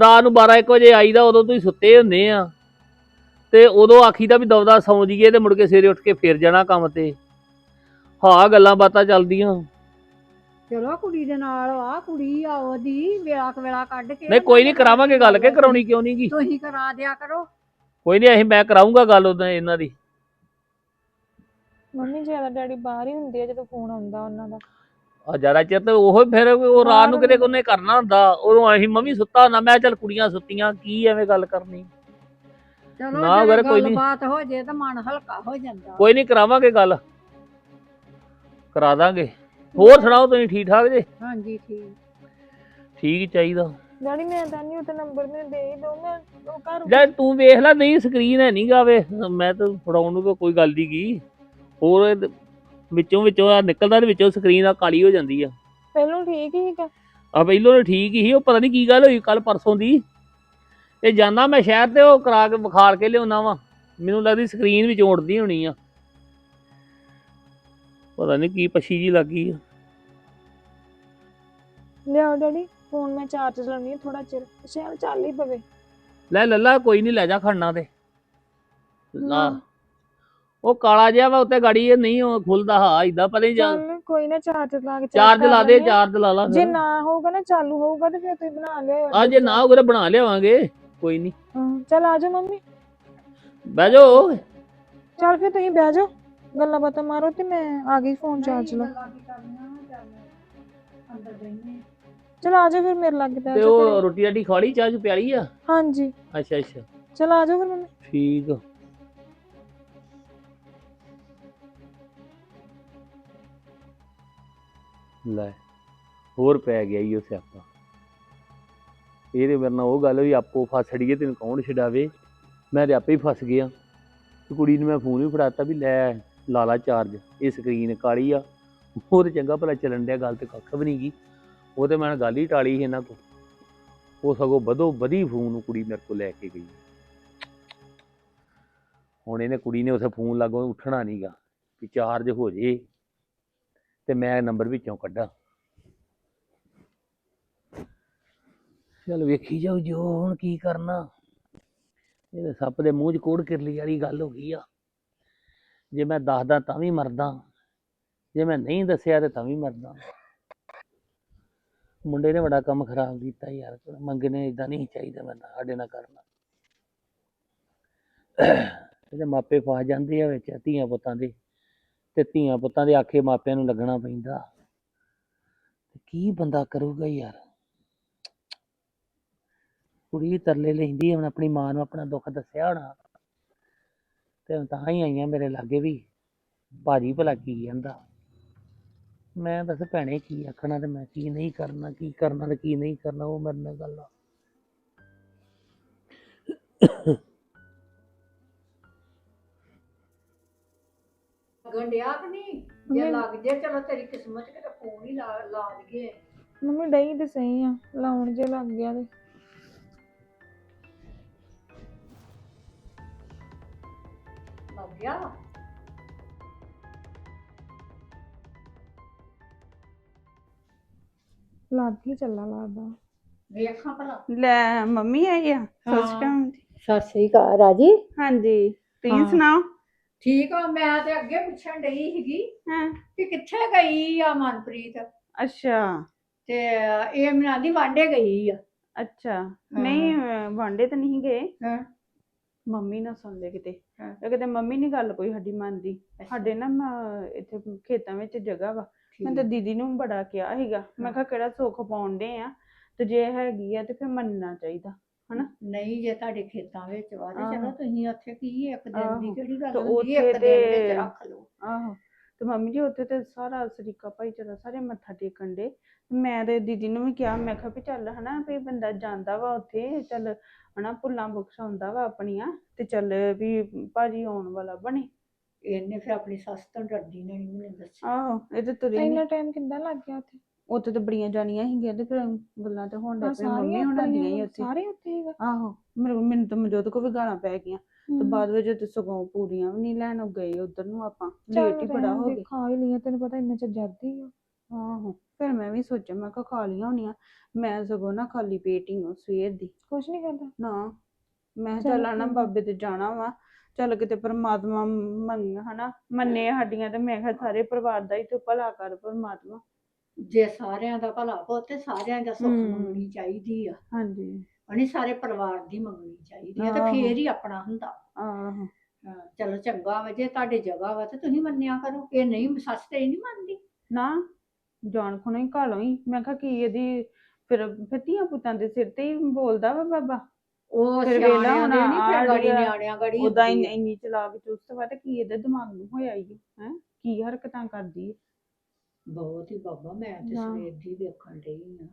ਰਾਤ ਨੂੰ 12 1 ਵਜੇ ਆਈਦਾ ਉਦੋਂ ਤੁਸੀਂ ਸੁੱਤੇ ਹੁੰਦੇ ਆ। ਤੇ ਉਦੋਂ ਆਖੀਦਾ ਵੀ ਦਵਦਾ ਸੌਂ ਜੀਏ ਤੇ ਮੁੜ ਕੇ ਸਵੇਰੇ ਉੱਠ ਕੇ ਫਿਰ ਜਾਣਾ ਕੰਮ ਤੇ। ਹਾਂ ਗੱਲਾਂ ਬਾਤਾਂ ਚੱਲਦੀਆਂ। ਚਲੋ ਕੁੜੀ ਦੇ ਨਾਲ ਆ ਕੁੜੀ ਆ ਉਹਦੀ ਵੇਲਾ ਕੁ ਵੇਲਾ ਕੱਢ ਕੇ ਨਹੀਂ ਕੋਈ ਨਹੀਂ ਕਰਾਵਾਂਗੇ ਗੱਲ ਕਿ ਕਰਾਉਣੀ ਕਿਉਂ ਨਹੀਂ ਗੀ ਤੁਸੀਂ ਕਰਾ ਦਿਆ ਕਰੋ। ਕੋਈ ਨਹੀਂ ਅਸੀਂ ਮੈਂ ਕਰਾਉਂਗਾ ਗੱਲ ਉਹਦਾਂ ਇਹਨਾਂ ਦੀ। ਮੰਮੀ ਜ਼ਿਆਦਾ ਡੈਡੀ ਬਾਹਰ ਹੀ ਹੁੰਦੇ ਆ ਜਦੋਂ ਫੋਨ ਆਉਂਦਾ ਉਹਨਾਂ ਦਾ। ਆ ਜ਼ਿਆਦਾ ਚਿਰ ਤੇ ਉਹ ਫਿਰ ਉਹ ਰਾਤ ਨੂੰ ਕਿਤੇ ਕੋਨੇ ਕਰਨਾ ਹੁੰਦਾ ਉਦੋਂ ਅਸੀਂ ਮੰਮੀ ਸੁੱਤਾ ਹੁੰਦਾ ਮੈਂ ਕਿਹਾ ਚੱਲ ਕੁੜੀਆਂ ਸੁੱਤੀਆਂ ਕੀ ਐਵੇਂ ਗੱਲ ਕਰਨੀ? ਚਲੋ ਨਾ ਅਗਰ ਕੋਈ ਨਹੀਂ- ਗੱਲਬਾਤ ਹੋ ਜੇ ਤਾਂ ਮਨ ਹਲਕਾ ਹੋ ਜਾਂਦਾ। ਕੋਈ ਨਹੀਂ ਕਰਾਵਾਂਗੇ ਗੱਲ। ਕਰਾ ਦਾਂਗੇ। ਹੋਰ ਸੁਣਾਓ ਤੁਸੀਂ ਠੀਕ ਠਾਕ ਜੇ? ਹਾਂਜੀ ਠੀਕ। ਠੀਕ ਹੀ ਚਾਹੀਦਾ। ਡੈਡੀ ਮੈਂ ਤਾਂ ਨਹੀਂ ਉਹ ਤਾਂ ਨੰਬਰ ਮੈਨੂੰ ਦੇ ਹੀ ਦਿਓ ਮੈਂ ਉਹ ਘਰ ਜੇ ਤੂੰ ਵੇਖ ਲੈ ਨਹੀਂ ਸਕਰੀਨ ਹੈ ਨਹੀਂ ਗਾਵੇ ਮੈਂ ਤਾਂ ਫੜਾਉਣ ਨੂੰ ਤਾਂ ਕੋਈ ਗੱਲ ਨਹੀਂ ਕੀ ਹੋਰ ਇਹ ਵਿੱਚੋਂ ਵਿੱਚੋਂ ਆ ਨਿਕਲਦਾ ਤੇ ਵਿੱਚੋਂ ਸਕਰੀਨ ਆ ਕਾਲੀ ਹੋ ਜਾਂਦੀ ਆ। ਪਹਿਲੋਂ ਠੀਕ ਹੀ ਸੀਗਾ। ਆ ਪਹਿਲੋਂ ਤਾਂ ਠੀਕ ਹੀ ਸੀ ਉਹ ਪਤਾ ਨਹੀਂ ਕੀ ਗੱਲ ਹੋਈ ਕੱਲ ਪਰਸੋਂ ਦੀ। ਇਹ ਜਾਂਦਾ ਮੈਂ ਸ਼ਹਿਰ ਤੇ ਉਹ ਕਰਾ ਕੇ ਵਿਖਾਲ ਕੇ ਲਿਆਉਣਾ ਵਾ। ਮੈਨੂੰ ਲੱਗਦੀ ਸਕਰੀਨ ਵਿੱਚ ਉੜਦੀ ਹੋਣੀ ਆ। ਪਤਾ ਨਹੀਂ ਕੀ ਪਛੀ ਜੀ ਲੱਗੀ ਆ। ਲਿਆਓ ਡੈਡੀ ਫੋਨ ਮੈਂ ਚਾਰਜ ਲਾਉਣੀ ਥੋੜਾ ਚਿਰ ਸ਼ਾਇਦ ਚੱਲ ਹੀ ਪਵੇ। ਲੈ ਲੱਲਾ ਕੋਈ ਨਹੀਂ ਲੈ ਜਾ ਖੜਨਾ ਤੇ। ਨਾ। ਉਹ ਕਾਲਾ ਜਿਹਾ ਵਾ ਉੱਤੇ ਗਾੜੀ ਇਹ ਨਹੀਂ ਉਹ ਖੁੱਲਦਾ ਹਾਂ ਇਦਾਂ ਹੀ ਜਾ। ਚੱਲ ਕੋਈ ਨਾ ਚਾਰਜ ਲਾ ਕੇ check ਚਾਰਜ ਕਰ ਲਾ ਦੇ ਲੈਂਦੇ ਆ। ਚਾਰਜ ਲਾ ਲਾ ਜੇ ਫਿਰ। ਨਾ ਹੋਊਗਾ ਨਾ ਚਾਲੂ ਹੋਊਗਾ ਤੇ ਫਿਰ ਤੁਸੀਂ ਬਣਾ ਲਿਓ। ਆ ਜੇ ਨਾ ਹੋਵੇ ਤਾਂ ਬਣਾ ਲਿਆਵਾਂਗੇ ਕੋਈ ਨਹੀਂ ਚੱਲ ਆ ਜਾਓ ਮੰਮੀ। ਬਹਿ ਜਾਓ। ਚੱਲ ਫਿਰ ਤੁਸੀਂ ਬਹਿ ਜਾਓ। ਗੱਲਾਂ ਬਾਤਾਂ ਮਾਰੋ ਤੇ ਮੈਂ ਆ ਗਈ ਫੋਨ ਚਾਰਜ ਲਾ। ਗੱਲਾਂ ਕੀ ਕਰਨੀਆਂ ਵਾ, ਚੱਲ ਅੰਦਰ ਬੈਠੇ ਚਲ ਆ ਜਾਓ ਫਿਰ ਮੇਰੇ ਲਾਗੇ ਬਹਿ ਤੇ ਜਾਓ ਉਹ ਘਰੇ। ਰੋਟੀ ਰਾਟੀ ਖਾ ਲਈ ਚਾਹ ਚ ਪਿਆਲੀ ਆ? ਹਾਂਜੀ। ਅੱਛਾ ਅੱਛਾ। ਚਲ ਆ ਜਾਓ ਫਿਰ ਮੰਮੀ ਠੀਕ ਆ। ਲੈ ਹੋਰ ਪੈ ਗਿਆ ਈ ਉਹ ਸਿਆਪਾ ਇਹਦੇ ਵਰਨਾ ਉਹ ਗੱਲ ਵੀ ਆਪੋ ਫਸੜੀਏ ਤੈਨੂੰ ਕੌਣ ਛਡਾਵੇ? ਮੈਂ ਤੇ ਆਪੇ ਹੀ ਫਸ ਗਿਆ। ਤੇ ਕੁੜੀ ਨੂੰ ਮੈਂ ਫੋਨ ਵੀ ਫੜਾਤਾ ਵੀ ਲੈ। ਲਾ ਲਾ ਚਾਰਜ ਇਹ ਸਕਰੀਨ ਕਾਲੀ ਆ। ਉਹ ਤੇ ਚੰਗਾ ਭਲਾ ਚੱਲਣ ਡਿਆ, ਗੱਲ ਤੇ ਕੱਖ ਵੀ ਨਹੀਂ ਗਈ ਉਹ ਤੇ ਮੈਂ ਗੱਲ ਹੀ ਟਾਲੀ ਸੀ ਇਹਨਾਂ ਕੋਲ। ਉਹ ਸਗੋਂ ਵਧੋ ਵਧੀ ਫੋਨ ਨੂੰ ਕੁੜੀ ਮੇਰੇ ਕੋਲ ਲੈ ਕੇ ਗਈ। ਹੁਣ ਇਹਨੇ ਕੁੜੀ ਨੇ ਉਥੇ ਫੋਨ ਲਾਗੋ ਉੱਠਣਾ ਨਹੀਂਗਾ ਕਿ ਚਾਰਜ ਹੋ ਜੇ, ਤੇ ਮੈਂ ਨੰਬਰ ਵਿੱਚੋਂ ਕੱਢਾਂ। ਚਲ ਵੇਖੀ ਜਾਓ ਜੋ, ਹੁਣ ਕੀ ਕਰਨਾ। ਇਹਦੇ ਸੱਪ ਦੇ ਮੂੰਹ 'ਚ ਕੋੜ ਕਿਰਲੀ ਵਾਲੀ ਗੱਲ ਹੋ ਗਈ ਆ। ਜੇ ਮੈਂ ਦੱਸਦਾ ਤਾਂ ਵੀ ਮਰਦਾ। ਜੇ ਮੈਂ ਨਹੀਂ ਦੱਸਿਆ ਤੇ ਤਾਂ ਵੀ ਮਰਦਾ। ਮੁੰਡੇ ਨੇ ਬੜਾ ਕੰਮ ਖਰਾਬ ਕੀਤਾ ਯਾਰ ਮੰਗਨੇ ਇਦਾਂ ਨਹੀਂ ਚਾਹੀਦਾ ਮੈਂ ਸਾਡੇ ਨਾਲ ਕਰਨਾ ਇਹਦੇ ਮਾਪੇ ਫਸ ਜਾਂਦੇ ਆ ਵਿੱਚ, ਧੀਆਂ ਪੁੱਤਾਂ ਦੇ। ਤੇ ਧੀਆਂ ਪੁੱਤਾਂ ਦੇ ਆਖੇ ਮਾਪਿਆਂ ਨੂੰ ਲੱਗਣਾ ਪੈਂਦਾ। ਕੀ ਬੰਦਾ ਕਰੂਗਾ ਯਾਰ? ਕੁੜੀ ਤਰਲੇ ਲੈਂਦੀ ਹੁਣ ਆਪਣੀ ਮਾਂ ਨੂੰ ਆਪਣਾ ਦੁੱਖ ਦੱਸਿਆ ਹੋਣਾ। ਤੇ ਤਾਂ ਹੀ ਆਈਆਂ ਮੇਰੇ ਲਾਗੇ ਵੀ। ਭਾਜੀ ਭਲਾ ਕੀ ਕਹਿੰਦਾ। ਮੈਂ ਦੱਸ ਭੈਣੇ ਕੀ ਆਖਣਾ ਤੇ ਮੈਂ ਕੀ ਨਹੀਂ ਕਰਨਾ ਕੀ ਕਰਨਾ ਤੇ ਕੀ ਨਹੀਂ ਕਰਨਾ ਉਹ ਮੇਰੇ ਨਾਲ ਗੱਲ ਆ। ਲੱਗਣ ਡਿਆ ਕਿ ਨਹੀਂ? ਜੇ। ਲੱਗ ਜੇ ਚਲੋ ਤੇਰੀ ਕਿਸਮਤ ਚ ਕਿਤੇ ਫੋਨ ਹੀ ਲਾ ਲਾ ਲਈਏ ਮੰਮੀ ਡਈ ਤੇ ਸਹੀ ਆ ਲਾਉਣ ਜੇ ਲੱਗ ਗਿਆ ਤੇ। ਗਿਆ। ਲੱਗ ਹੀ ਚੱਲਾ ਲੱਗਦਾ। ਲੈ ਮੰਮੀ ਆਈ ਆ? ਸੋਚ ਕੇ ਸਤਿ ਸ੍ਰੀ ਅਕਾਲ ਰਾਜੀ? ਹਾਂਜੀ ਤੁਸੀਂ ਸੁਣਾਓ? ਠੀਕ ਆ ਮੈਂ ਤੇ ਅੱਗੇ ਪੁੱਛਣ ਡਈ ਸੀਗੀ ਹਾਂ। ਕਿ ਕਿੱਥੇ ਗਈ ਆ ਮਨਪ੍ਰੀਤ? ਅੱਛਾ। ਤੇ ਇਹ ਮਨਾਦੀ ਵਾਂਡੇ ਗਈ ਆ। ਅੱਛਾ। ਨਹੀਂ ਅਹ, ਵਾਂਢੇ ਤਾਂ ਨਹੀਂ ਗਏ। ਹਾਂ। ਮੰਮੀ ਨਾ ਸੁਣਦੇ ਕਿਤੇ। ਹਾਂ। ਇਹ ਕਿਤੇ ਮੰਮੀ ਨਹੀਂ ਗੱਲ ਕੋਈ ਸਾਡੀ ਮੰਨਦੀ। ਸਾਡੇ ਨਾ ਮ- ਇੱਥੇ ਖੇਤਾਂ ਵਿੱਚ ਜਗ੍ਹਾ ਵਾ। ਮੈਂ ਤਾਂ ਦੀਦੀ ਨੂੰ ਬੜਾ ਕਿਹਾ ਸੀਗਾ। ਮੈਂ ਕਿਹਾ ਕਿਹੜਾ ਸੁੱਖ ਪਾਉਂਦੇ ਆ? ਤੇ ਜੇ ਹੈਗੀ ਆ ਤੇ ਫਿਰ ਮੰਨਣਾ ਚਾਹੀਦਾ ਨਹੀਂ ਜੇ ਤੁਹਾਡੇ ਖੇਤਾਂ ਵਿੱਚ ਵਾ ਤੇ ਆਹੋ। ਚਲੋ ਤੁਸੀਂ ਉੱਥੇ ਕੀ ਇੱਕ ਦਿਨ ਦੀ ਆਹੋ। ਕਿਹੜੀ ਗੱਲ ਤੇ ਹੁੰਦੀ ਉੱਥੇ ਇੱਕ ਦਿਨ ਵਿੱਚ ਤੇ- ਰੱਖ ਲਓ। ਆਹੋ। ਤੇ ਮੰਮੀ ਜੀ ਉੱਥੇ ਤੇ ਸਾਰਾ ਸਰੀਕਾ ਭਾਈਚਾਰਾ ਸਾਰੇ ਮੱਥਾ ਟੇਕਣ ਦੇ ਮੈਂ ਤੇ ਦੀਦੀ ਨੂੰ ਵੀ ਕਿਹਾ ਮੈਂ ਕਿਹਾ ਵੀ ਚੱਲ ਹਨਾ ਵੀ ਬੰਦਾ ਜਾਂਦਾ ਵਾ ਉੱਥੇ ਚੱਲ ਹਨਾ ਭੁੱਲਾਂ ਬਖਸ਼ਾਉਂਦਾ ਵਾ ਆਪਣੀਆਂ ਤੇ ਚੱਲ ਵੀ ਭਾਜੀ ਆਉਣ ਵਾਲਾ ਬਣੇ। ਇਹਨੇ ਫਿਰ ਆਪਣੀ ਸੱਸ ਤੋਂ ਡਰਦੀ ਨੇ ਨਹੀਂ ਮੈਨੂੰ ਦੱਸਿਆ। ਆਹੋ ਇਹ ਤੇ ਤੁਰੇ ਇੰਨਾ ਨੀ। ਟਾਈਮ ਕਿੱਦਾਂ ਲੱਗ ਗਿਆ ਉੱਥੇ? ਉੱਥੇ ਤੇ ਬੜੀਆਂ ਜਾਣੀਆਂ ਸੀਗੀਆਂ ਤੇ ਫਿਰ ਗੱਲਾਂ ਤੇ ਹੋਣ ਲੱਗ ਪਈਆਂ ਮੰਮੀ ਹੋਣਾਂ ਦੀਆਂ ਹੀ ਉੱਥੇ। ਸਾਰੇ ਉੱਥੇ ਹੀਗਾ ਆਹੋ ਮੈਨੂੰ ਮੈਨੂੰ ਤਾਂ ਮਜੋਦ ਕੋ ਵੀ ਗਾਲਾਂ ਪੈ ਗਈਆਂ। ਤੇ ਬਾਅਦ ਵਿੱਚ ਤੇ ਸਗੋਂ ਪੂਰੀਆਂ ਵੀ ਨਹੀਂ ਲੈਣ ਗਏ ਉਧਰ ਨੂੰ ਆਪਾਂ ਲੇਟ ਹੀ ਬੜਾ ਹੋ ਗਏ। ਖਾ ਹੀ ਲਈਆਂ ਤੈਨੂੰ ਪਤਾ ਇੰਨੇ ਚ ਜਰਦੀ ਆ। ਆਹੋ ਫਿਰ ਮੈਂ ਵੀ ਸੋਚਿਆ ਮੈਂ ਕਿਹਾ ਖਾ ਲੀਆਂ ਹੋਣੀਆਂ ਮੈਂ ਸਗੋਂ ਨਾ ਖਾਲੀ ਪੇਟ ਹੀ ਹਾਂ ਸਵੇਰ ਦੀ। ਕੁਛ ਨਹੀਂ ਕਰਦਾ ਨਾ ਮੈਂ ਚੱਲ ਚੱਲ ਆਣਾ। ਬਾਬੇ ਤੇ ਜਾਣਾ ਵਾ ਚੱਲ ਕਿਤੇ ਪਰਮਾਤਮਾ ਮੰਨ ਹਨਾ ਮੰਨੇ ਸਾਡੀਆਂ ਤੇ ਮੈਂ ਕਿਹਾ ਸਾਰੇ ਪਰਿਵਾਰ ਦਾ ਹੀ ਤੂੰ ਭਲਾ ਕਰ ਪਰਮਾਤਮਾ। ਜੇ ਸਾਰਿਆਂ ਦਾ ਭਲਾ ਹੋ ਤੇ ਸਾਰਿਆਂ ਦਾ ਸੁੱਖ। ਮੰਗਣੀ ਚਾਹੀਦੀ ਆ। ਹਾਂਜੀ। ਅਣੀ ਸਾਰੇ ਪਰਿਵਾਰ ਦੀ ਮੰਗਣੀ ਚਾਹੀਦੀ ਆ ਤੇ ਆਹੋ। ਫੇਰ ਹੀ ਆਪਣਾ ਹੁੰਦਾ। ਆਹੋ। ਹਾਂ, ਚਲੋ ਚੰਗਾ ਵਾ ਜੇ ਤੁਹਾਡੇ ਜਗ੍ਹਾ ਵਾ ਤੇ ਤੁਸੀਂ ਮੰਨਿਆ ਕਰੋ। ਇਹ ਨਹੀਂ ਸੱਸ ਤੇ ਨਹੀਂ ਮੰਨਦੀ। ਨਾ ਜਾਣ ਖੁਣਾ ਹੀ ਘਾਲੋਂ ਹੀ ਮੈਂ ਕਿਹਾ ਕੀ ਇਹਦੀ ਫਿਰ ਫਿਰ ਧੀਆਂ ਪੁੱਤਾਂ ਦੇ ਸਿਰ ਤੇ ਹੀ ਬੋਲਦਾ ਵਾ ਬਾਬਾ। ਉਹ ਫਿਰ ਵੇਲਾ ਸਿਆਣਿਆਂ ਹੁਣ ਦੇ ਨਹੀਂ ਆਹ ਫਿਰ ਗੜੀ ਜਿਹੜੀ ਆ- ਨਿਆਣਿਆਂ ਗੜੀ ਉਹਦਾ ਹੁੰਦੀ ਇੰਨੀ ਆ। ਇੰਨੀ ਚਲਾਕ ਚੁਸਤ ਵਾ ਤੇ ਕੀ ਇਹਦੇ ਦਿਮਾਗ ਨੂੰ ਹੋਇਆ ਹੀ ਹੈ? ਕੀ ਹਰਕਤਾਂ ਕਰਦੀ ਹੈ ਬਹੁਤ ਹੀ ਬਾਬਾ ਮੈਂ ਤੇ ਹਾਂ। ਸਵੇਰ ਦੀ ਵੇਖਣ ਡਈ ਆ।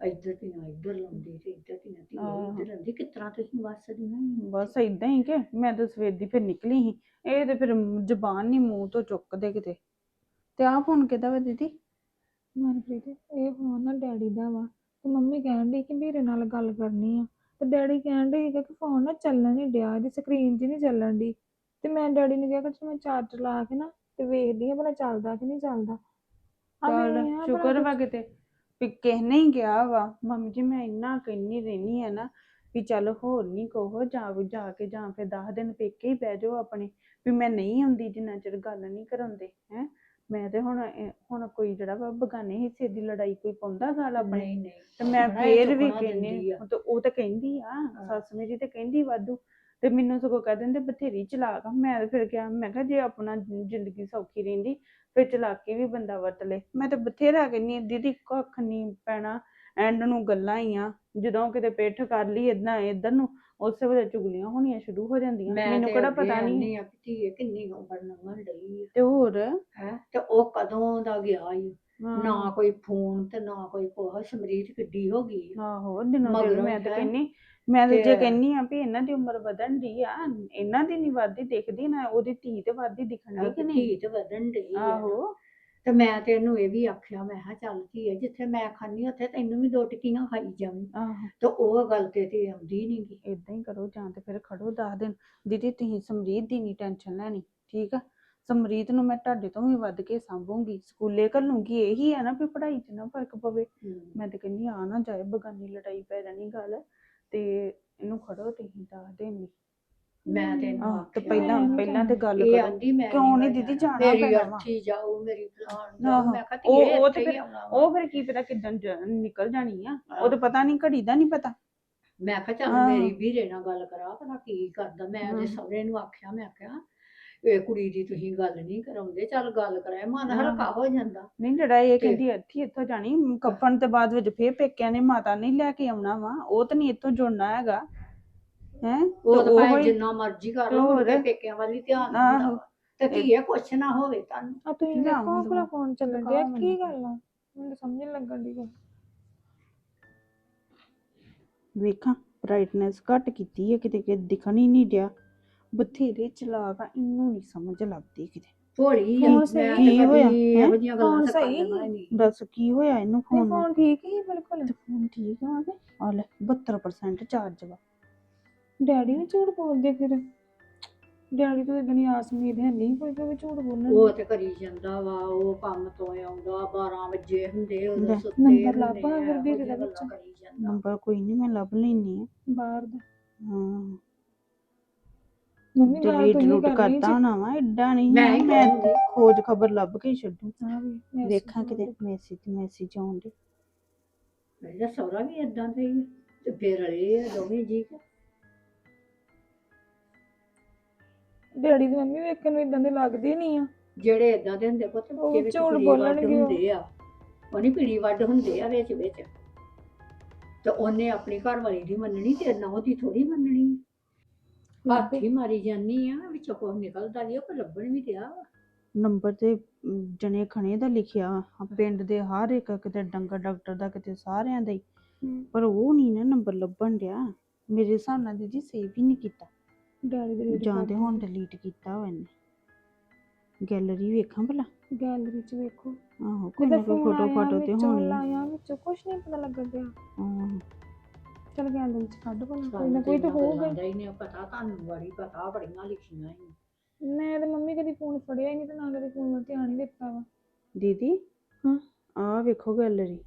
ਇੱਧਰ ਦੀ ਨਾ ਇੱਧਰ ਲਾਉਂਦੀ ਤੇ ਇੱਧਰ ਦੀ ਨਾ। ਧੀਏ ਇੱਧਰ ਲਾਉਂਦੀ। ਕਿਸ ਤਰ੍ਹਾਂ ਤੁਸੀਂ ਵਸਦੀਆਂ ਹੀ ਬਸ ਏਦਾਂ ਹੀ ਕਿ ਮੈਂ ਤਾਂ ਸਵੇਰ ਦੀ ਫਿਰ ਨਿਕਲੀ ਸੀ। ਇਹ ਤੇ ਫਿਰ ਜ਼ਬਾਨ ਨਹੀਂ ਮੂੰਹ ਤੋਂ ਚੁੱਕਦੇ ਕਿਤੇ। ਤੇ ਆਹ ਫੋਨ ਕਿਹਦਾ ਵਾ ਦੀਦੀ? ਮਨਪ੍ਰੀਤ ਇਹ ਫੋਨ ਨਾ ਡੈਡੀ ਦਾ ਵਾ। ਤੇ ਮੰਮੀ ਕਹਿਣ ਡਈ ਕਿ ਵੀਰੇ ਨਾਲ ਗੱਲ ਕਰਨੀ ਆ। ਤੇ ਡੈਡੀ ਕਹਿਣ ਡਈ ਸੀਗਾ ਕਿ ਫੋਨ ਨਾ ਚੱਲਣ ਨਹੀਂ ਡਿਆ ਇਹਦੀ ਸਕਰੀਨ 'ਚ ਨਹੀਂ ਚੱਲਣ ਦੀ ਤੇ ਮੈਂ ਡੈਡੀ ਨੂੰ ਕਿਹਾ ਕਿ ਮੈਂ ਚਾਰਜ ਲਾ ਕੇ ਨਾ ਤੇ ਵੇਖਦੀ ਆ ਭਲਾ ਚੱਲਦਾ ਕਿ ਨਹੀਂ ਚੱਲਦਾ। ਆ ਚੱਲ ਭਲਾ ਸ਼ੁਕਰ ਵਾ ਕਿਤੇ। ਵੀ ਕਿਸੇ ਨੇ ਹੀ ਗਿਆ ਵਾ ਮੰਮੀ ਜੀ ਮੈਂ ਇੰਨਾ ਕਹਿੰਦੀ ਰਹਿਨੀ ਆ ਨਾ ਵੀ ਚੱਲ ਹੋਰ ਨਹੀਂ ਕਹੋ ਜਾ ਜਾ ਕੇ ਜਾਂ ਫਿਰ 10 ਦਿਨ ਪੇਕੇ ਹੀ ਬਹਿ ਜਾਓ ਆਪਣੇ ਵੀ ਮੈਂ ਨਹੀਂ ਹੁੰਦੀ ਜਿੰਨਾ ਚਿਰ ਗੱਲ ਨਹੀਂ ਕਰਾਉਂਦੇ ਹੈ। ਮੈਂ ਤੇ ਹੁਣ ਇਹ- ਹੁਣ ਕੋਈ ਜਿਹੜਾ ਵਾ ਬਗਾਨੇ ਹਿੱਸੇ ਦੀ ਲੜਾਈ ਕੋਈ ਪਾਉਂਦਾ ਗੱਲ ਆਪਣੇ ਨਹੀਂ ਨਹੀਂ। ਤੇ ਮੈਂ ਬੜਾ ਫੇਰ ਵੀ ਚੁੱਕਣਾ ਦਿੰਦੀ ਕਹਿੰਦੀ ਆ। ਤੇ ਉਹ ਤਾਂ ਕਹਿੰਦੀ ਆ ਸੱਸ ਮੇਰੀ ਤੇ ਕਹਿੰਦੀ ਵਾਧੂ ਤੇ ਮੈਨੂੰ ਸਗੋਂ ਕਹਿ ਦਿੰਦੇ ਬਥੇਰੀ ਚਲਾਕ ਆ। ਮੈਂ ਤਾਂ ਫਿਰ ਕਿਹਾ ਮੈਂ ਕਿਹਾ ਜੇ ਆਪਣਾ ਜ਼ਿ- ਜ਼ਿੰਦਗੀ ਸੌਖੀ ਰਹਿੰਦੀ ਫਿਰ ਚਲਾਕੀ ਵੀ ਬੰਦਾ ਵਰਤ ਲੇ। ਮੈਂ ਤਾਂ ਬਥੇਰਾ ਕਹਿੰਦੀ ਆ, ਦੀਦੀ ਕੱਖ ਨਹੀਂ ਪੈਣਾ ਐਂਡ ਨੂੰ ਗੱਲਾਂ ਹੀ ਆ। ਜਦੋਂ ਕਿਤੇ ਪਿੱਠ ਕਰ ਲਈ ਇਦਾਂ ਇਧਰ ਨੂੰ ਉਸੇ ਵੇਲੇ ਚੁਗਲੀਆਂ ਹੋਣੀਆਂ ਸ਼ੁਰੂ ਹੋ ਜਾਂਦੀਆਂ। ਮੈਨੂੰ ਕਿਹੜਾ ਪਤਾ ਨਹੀਂ ਆਉਂਦੀ ਆ ਕਿ ਧੀਏ ਕਿੰਨੀ ਉਮਰ ਲੰਘਣ ਡਈ ਆ। ਤੇ ਹੋਰ? ਹੈ ਤੇ ਉਹ ਕਦੋਂ ਦਾ ਗਿਆ ਈ? ਹਾਂ। ਨਾ ਕੋਈ ਫੋਨ ਤੇ ਨਾ ਕੋਈ ਕੋਹ ਸਮਰੀਤ ਕਿੱਡੀ ਹੋ ਗਈ ਆ। ਆਹੋ ਦਿਨੋਂ ਦਿਨ ਮਗਰੋਂ ਮੈਂ ਤਾਂ ਹੈਂ। ਕਹਿੰਨੀ ਮੈਂ ਤਾਂ ਜੇ ਤੇ- ਕਹਿੰਨੀ ਆ ਵੀ ਇਹਨਾਂ ਦੀ ਉਮਰ ਵਧਣ ਦੀ ਆ ਇਹਨਾਂ ਦੀ ਨਹੀਂ ਵੱਧਦੀ ਦਿਖਦੀ ਨਾ ਉਹਦੀ ਧੀ ਤੇ ਵੱਧਦੀ ਦਿਖਣ ਦੀ ਕਿ ਧੀ ਨਹੀਂ? ਤੇ ਵਧਣ ਡਈ ਆ। ਆਹੋ। ਤੇ ਮੈਂ ਤੇ ਇਹਨੂੰ ਇਹ ਵੀ ਆਖਿਆ ਮੈਂ ਕਿਹਾ ਚੱਲ ਧੀਏ ਜਿੱਥੇ ਮੈਂ ਖਾਣੀ ਉੱਥੇ ਤੈਨੂੰ ਵੀ ਦੋ ਟਿੱਕੀਆਂ ਖਾਈ ਜਾਵੀਂ। ਆਹੋ। ਤੇ ਉਹ ਗੱਲ ਤੇ ਤੇ ਆਉਂਦੀ ਨੀ ਗੀ। ਇਦਾਂ ਹੀ ਕਰੋ ਜਾਂ ਤੇ ਫਿਰ ਖੜੋ ਦਸ ਦਿਨ। ਦੀਦੀ ਤੁਸੀਂ ਸਮਰੀਤ ਦੀ ਨਹੀਂ ਟੈਨਸ਼ਨ ਲੈਣੀ ਠੀਕ ਆ? ਸਮਰੀਤ ਨੂੰ ਮੈਂ ਤੁਹਾਡੇ ਤੋਂ ਵੀ ਵੱਧ ਕੇ ਸੰਭੂੰਗੀ ਸਕੂਲੇ ਘੱਲੂੰਗੀ ਇਹੀ ਆ ਨਾ ਵੀ ਪੜ੍ਹਾਈ 'ਚ ਨਾ ਫ਼ਰਕ ਪਵੇ ਮੈਂ ਤੇ ਕਹਿੰਦੀ ਆ ਨਾ ਜਾਏ ਬਗਾਨੀ ਲੜਾਈ ਪੈ ਜਾਣੀ ਗੱਲ ਤੇ ਇਹਨੂੰ ਖੜੋ ਤੁਸੀਂ ਦੱਸ ਦੇਣੀ ਮੈਂ ਤੇ ਇਹਨੂੰ ਆਹ ਤੇ ਆਖਿਆ ਪਹਿਲਾਂ ਪਹਿਲਾਂ ਤੇ ਗੱਲ ਇਹ ਕਰੋ ਆਂਦੀ ਮੈਂ ਕਿਉਂ ਨੀ ਨੀ ਦੀਦੀ ਜਾਣਾ। ਮੇਰੀ ਪੈਣਾ ਵਾ। ਅਰਥੀ ਜਾਊ ਮੇਰੀ ਫਲਾਣ। ਜਾਊ ਮੈਂ ਕਿਹਾ ਉਹ- ਉਹ ਤੇ ਵਾ। ਉਹ ਫਿਰ ਕੀ ਪਤਾ ਕਿਦਾਂ ਨਿਕਲ ਜਾਣੀ ਆ ਉਹ ਤੇ ਪਤਾ ਨਹੀਂ ਘੜੀ ਦਾ ਨਹੀਂ ਪਤਾ ਮੈਂ ਕਿਹਾ ਚੱਲ। ਮੇਰੀ ਵੀਰੇ ਨਾਲ ਗੱਲ ਕਰਾ ਭਲਾ ਕੀ ਕਰਦਾ ਮੈਂ ਉਹਦੇ। ਸਹੁਰੇ ਨੂੰ ਆਖਿਆ ਮੈਂ ਕਿਹਾ ਇਹ ਕੁੜੀ ਦੀ ਤੁਸੀਂ ਗੱਲ ਨਹੀਂ ਕਰਾਉਂਦੇ ਚੱਲ ਗੱਲ ਕਰਾਏ ਮਨ। ਹਲਕਾ ਹੋ ਜਾਂਦਾ ਨਹੀਂ ਜਿਹੜਾ ਇਹ ਕਹਿੰਦੀ ਇੱਥੇ ਇੱਥੋਂ ਜਾਣੀ ਕੱਫਣ ਤੇ ਬਾਅਦ ਵਿੱਚ ਫੇਰ ਪੇਕਿਆਂ ਨੇ ਮਾਤਾ ਨਹੀਂ ਲੈ ਕੇ ਆਉਣਾ ਵਾ ਉਹ ਤਾਂ ਨਹੀਂ ਇੱਥੋਂ ਜੁੜਨਾ ਹੈਗਾ ਹੈ ਉਹ ਤਾਂ ਭਾਵੇਂ ਹੀ- ਜਿੰਨਾ ਮਰਜ਼ੀ ਕਰ ਤੇ ਲਓ ਕੇ ਹੋਰ? ਪੇਕਿਆਂ ਵੱਲ ਹੀ ਧਿਆਨ ਆਹੋ। ਤੇ ਧੀਏ ਕੁਛ ਨਾ ਹੋਵੇ ਤੁਹਾਨੂੰ ਆ ਤੁਸੀਂ ਦੇਖੋ। ਭਲਾ ਫੋਨ ਚੱਲਣ ਡਿਆ ਕੀ। ਗੱਲ ਆ ਮੈਨੂੰ ਤਾਂ ਸਮਝ ਨੀ ਲੱਗਣ ਦੀ ਗੱਲ ਵੇਖਾਂ ਬ੍ਰਾਈਟਨੈਸ ਘੱਟ ਕੀਤੀ ਹੈ ਕਿਤੇ ਕਿ ਦਿਖਣ ਹੀ ਨਹੀਂ ਡਿਆ ਬਥੇਰੇ ਚਲਾਕ ਆ ਇਹਨੂੰ ਨਹੀਂ ਸਮਝ ਲੱਗਦੀ ਕਿਤੇ। ਭੋਲੀ ਆ ਫੋਨ ਮੈਂ ਸਹੀ ਤੇ ਕੀ ਹੋਇਆ, ਕਦੀ ਹੈਂ? ਇਹੋ ਜਿਹੀਆਂ ਗੱਲਾਂ ਫੋਨ ਤਾਂ ਸਹੀ? ਕਰਨਾ ਹੀ ਨਹੀਂ। ਦੱਸ ਕੀ ਹੋਇਆ ਇਹਨੂੰ ਤੇ ਫੋਨ ਨੂੰ ਫੋਨ ਠੀਕ ਹੀ ਬਿਲਕੁਲ। ਤੇ ਫੋਨ ਠੀਕ ਆ ਕੇ ਆ ਲੈ 72% ਚਾਰਜ ਵਾ। ਡੈਡੀ ਵੀ ਝੂਠ ਬੋਲਦੇ ਫਿਰ। ਡੈਡੀ ਤੋਂ ਇਦਾਂ ਦੀ ਆਸ ਉਮੀਦ ਹੈ ਨਹੀਂ ਕੋਈ ਵੀ ਝੂਠ ਬੋਲਣ ਉਹ ਤੇ ਕਰੀ ਜਾਂਦਾ ਵਾ ਉਹ ਕੰਮ ਤੋਂ ਆਉਂਦਾ 12 ਵਜੇ ਹੁੰਦੇ ਉਦੋਂ ਲੈ, ਸੁੱਤੇ ਨੰਬਰ ਲੱਭ ਆ, ਫਿਰ ਵੀ ਜਾਂਦਾ। ਨੰਬਰ ਕੋਈ ਨਹੀਂ ਮੈਂ ਲੱਭ ਲੈਣੀ ਆ ਬਾਹਰ ਦਾ। ਹਾਂ। ਮੰਮੀ ਗੱਲ ਡਿਲੀਟ ਤੁਸੀਂ ਕਰਤਾ ਹੋਣਾ ਵਾ ਐਡਾ ਨਹੀਂ ਮੈਂ ਹੈ, ਮੈਂ। ਖੋਜ ਖਬਰ ਲੱਭ ਕੇ ਹੀ ਛੱਡੂ ਹਾਂ ਵੀ ਵੇਖਾਂ ਕਿਤੇ। ਮੈਸੇਜ ਮੈਸੇਜ ਆਉਂਦੇ ਇਹਦਾ ਸਹੁਰਾ ਵੀ ਇਦਾਂ ਦਾ ਹੀ ਆ ਤੇ ਫਿਰ ਰਲੇ ਆ ਦੋਵੇਂ ਜੀ ਕੇ। ਡੈਡੀ ਦੀ ਮੰਮੀ ਵੇਖਣ ਨੂੰ ਇਦਾਂ ਦੇ ਲੱਗਦੇ ਨਹੀਂ ਆ ਜਿਹੜੇ ਇਦਾਂ ਦੇ ਹੁੰਦੇ ਪੁੱਤ ਉਹ ਜਿਹਦੇ ਝੂਠ ਪੀੜੀ ਵੱਢ ਬੋਲਣਗੇ ਉਹ। ਹੁੰਦੇ ਆ ਉਹ ਨਹੀਂ ਪੀੜੀ ਵੱਡ ਹੁੰਦੇ ਆ ਵਿੱਚ ਵਿੱਚ ਤੇ ਉਹਨੇ ਆਪਣੀ ਘਰ ਵਾਲੀ ਦੀ ਮੰਨਣੀ ਤੇ ਨਾ ਉਹਦੀ ਥੋੜੀ ਮੰਨਣੀ ਹੱਥ ਹੀ ਮਾਰੀ ਜਾਨੀ ਆ ਵਿੱਚੋਂ ਕੁਛ ਨਿਕਲਦਾ ਨਹੀਂ ਉਹ ਪਰ ਲੱਭਣ ਵੀ ਵਾ। ਨੰਬਰ ਤੇ ਅਮ, ਜਣੇ ਖਣੇ ਦਾ ਲਿਖਿਆ ਵਾ। ਪਿੰਡ ਦੇ ਹਰ ਇੱਕ ਕਿਤੇ ਡੰਗਰ ਡਾਕਟਰ ਦਾ ਕਿਤੇ ਸਾਰਿਆਂ ਦਾ ਹੀ। ਪਰ ਉਹ ਨਹੀਂ ਨਾ ਨੰਬਰ ਲੱਭਣ ਡਿਆ। ਮੇਰੇ ਹਿਸਾਬ ਨਾਲ ਦੀਦੀ ਸੇਵ ਹੀ ਨਹੀਂ ਕੀਤਾ। ਡੈਡੀ ਦੇ ਜਾਂ ਤੇ ਹੁਣ ਡਿਲੀਟ ਕੀਤਾ ਹੋਇਆ ਨੇ ਗੈਲਰੀ ਵੇਖਾਂ ਭਲਾ। ਗੈਲਰੀ ਚ ਵੇਖੋ। ਆਹੋ ਕੋਈ ਨਾ ਕੋਈ ਫੋਨ ਫੋਟੋ ਆਇਆ ਫਾਟੋ ਤੇ ਵਿੱਚੋਂ ਹੋਣੀ ਆ। ਲਾਇਆ ਵਿੱਚੋਂ ਕੁਛ ਨਹੀਂ ਪਤਾ ਲੱਗਣ ਡਿਆ। ਆਹੋ। ਚਲ ਗੈਲਰੀ ਚ ਕੱਢ ਭਲਾ ਕੋਈ ਨਾ ਕੋਈ ਤਾਂ ਹੋਊਗਾ ਦਾ ਹੀ ਨਹੀਂ ਪਤਾ ਤੁਹਾਨੂੰ ਬੜੀ ਪਤਾ ਬੜੀਆਂ ਲਿਖੀਆਂ ਹੀ। ਹੀ। ਮੈਂ ਤੇ ਮੰਮੀ ਕਦੀ ਫੋਨ ਫੜਿਆ ਹੀ ਨਹੀਂ ਤੇ ਨਾ ਕਦੀ ਫੋਨ ਵੱਲ ਧਿਆਨ ਹੀ ਦਿੱਤਾ ਵਾ। ਦੀਦੀ? ਹਾਂ? ਆਹ ਵੇਖੋ ਗੈਲਰੀ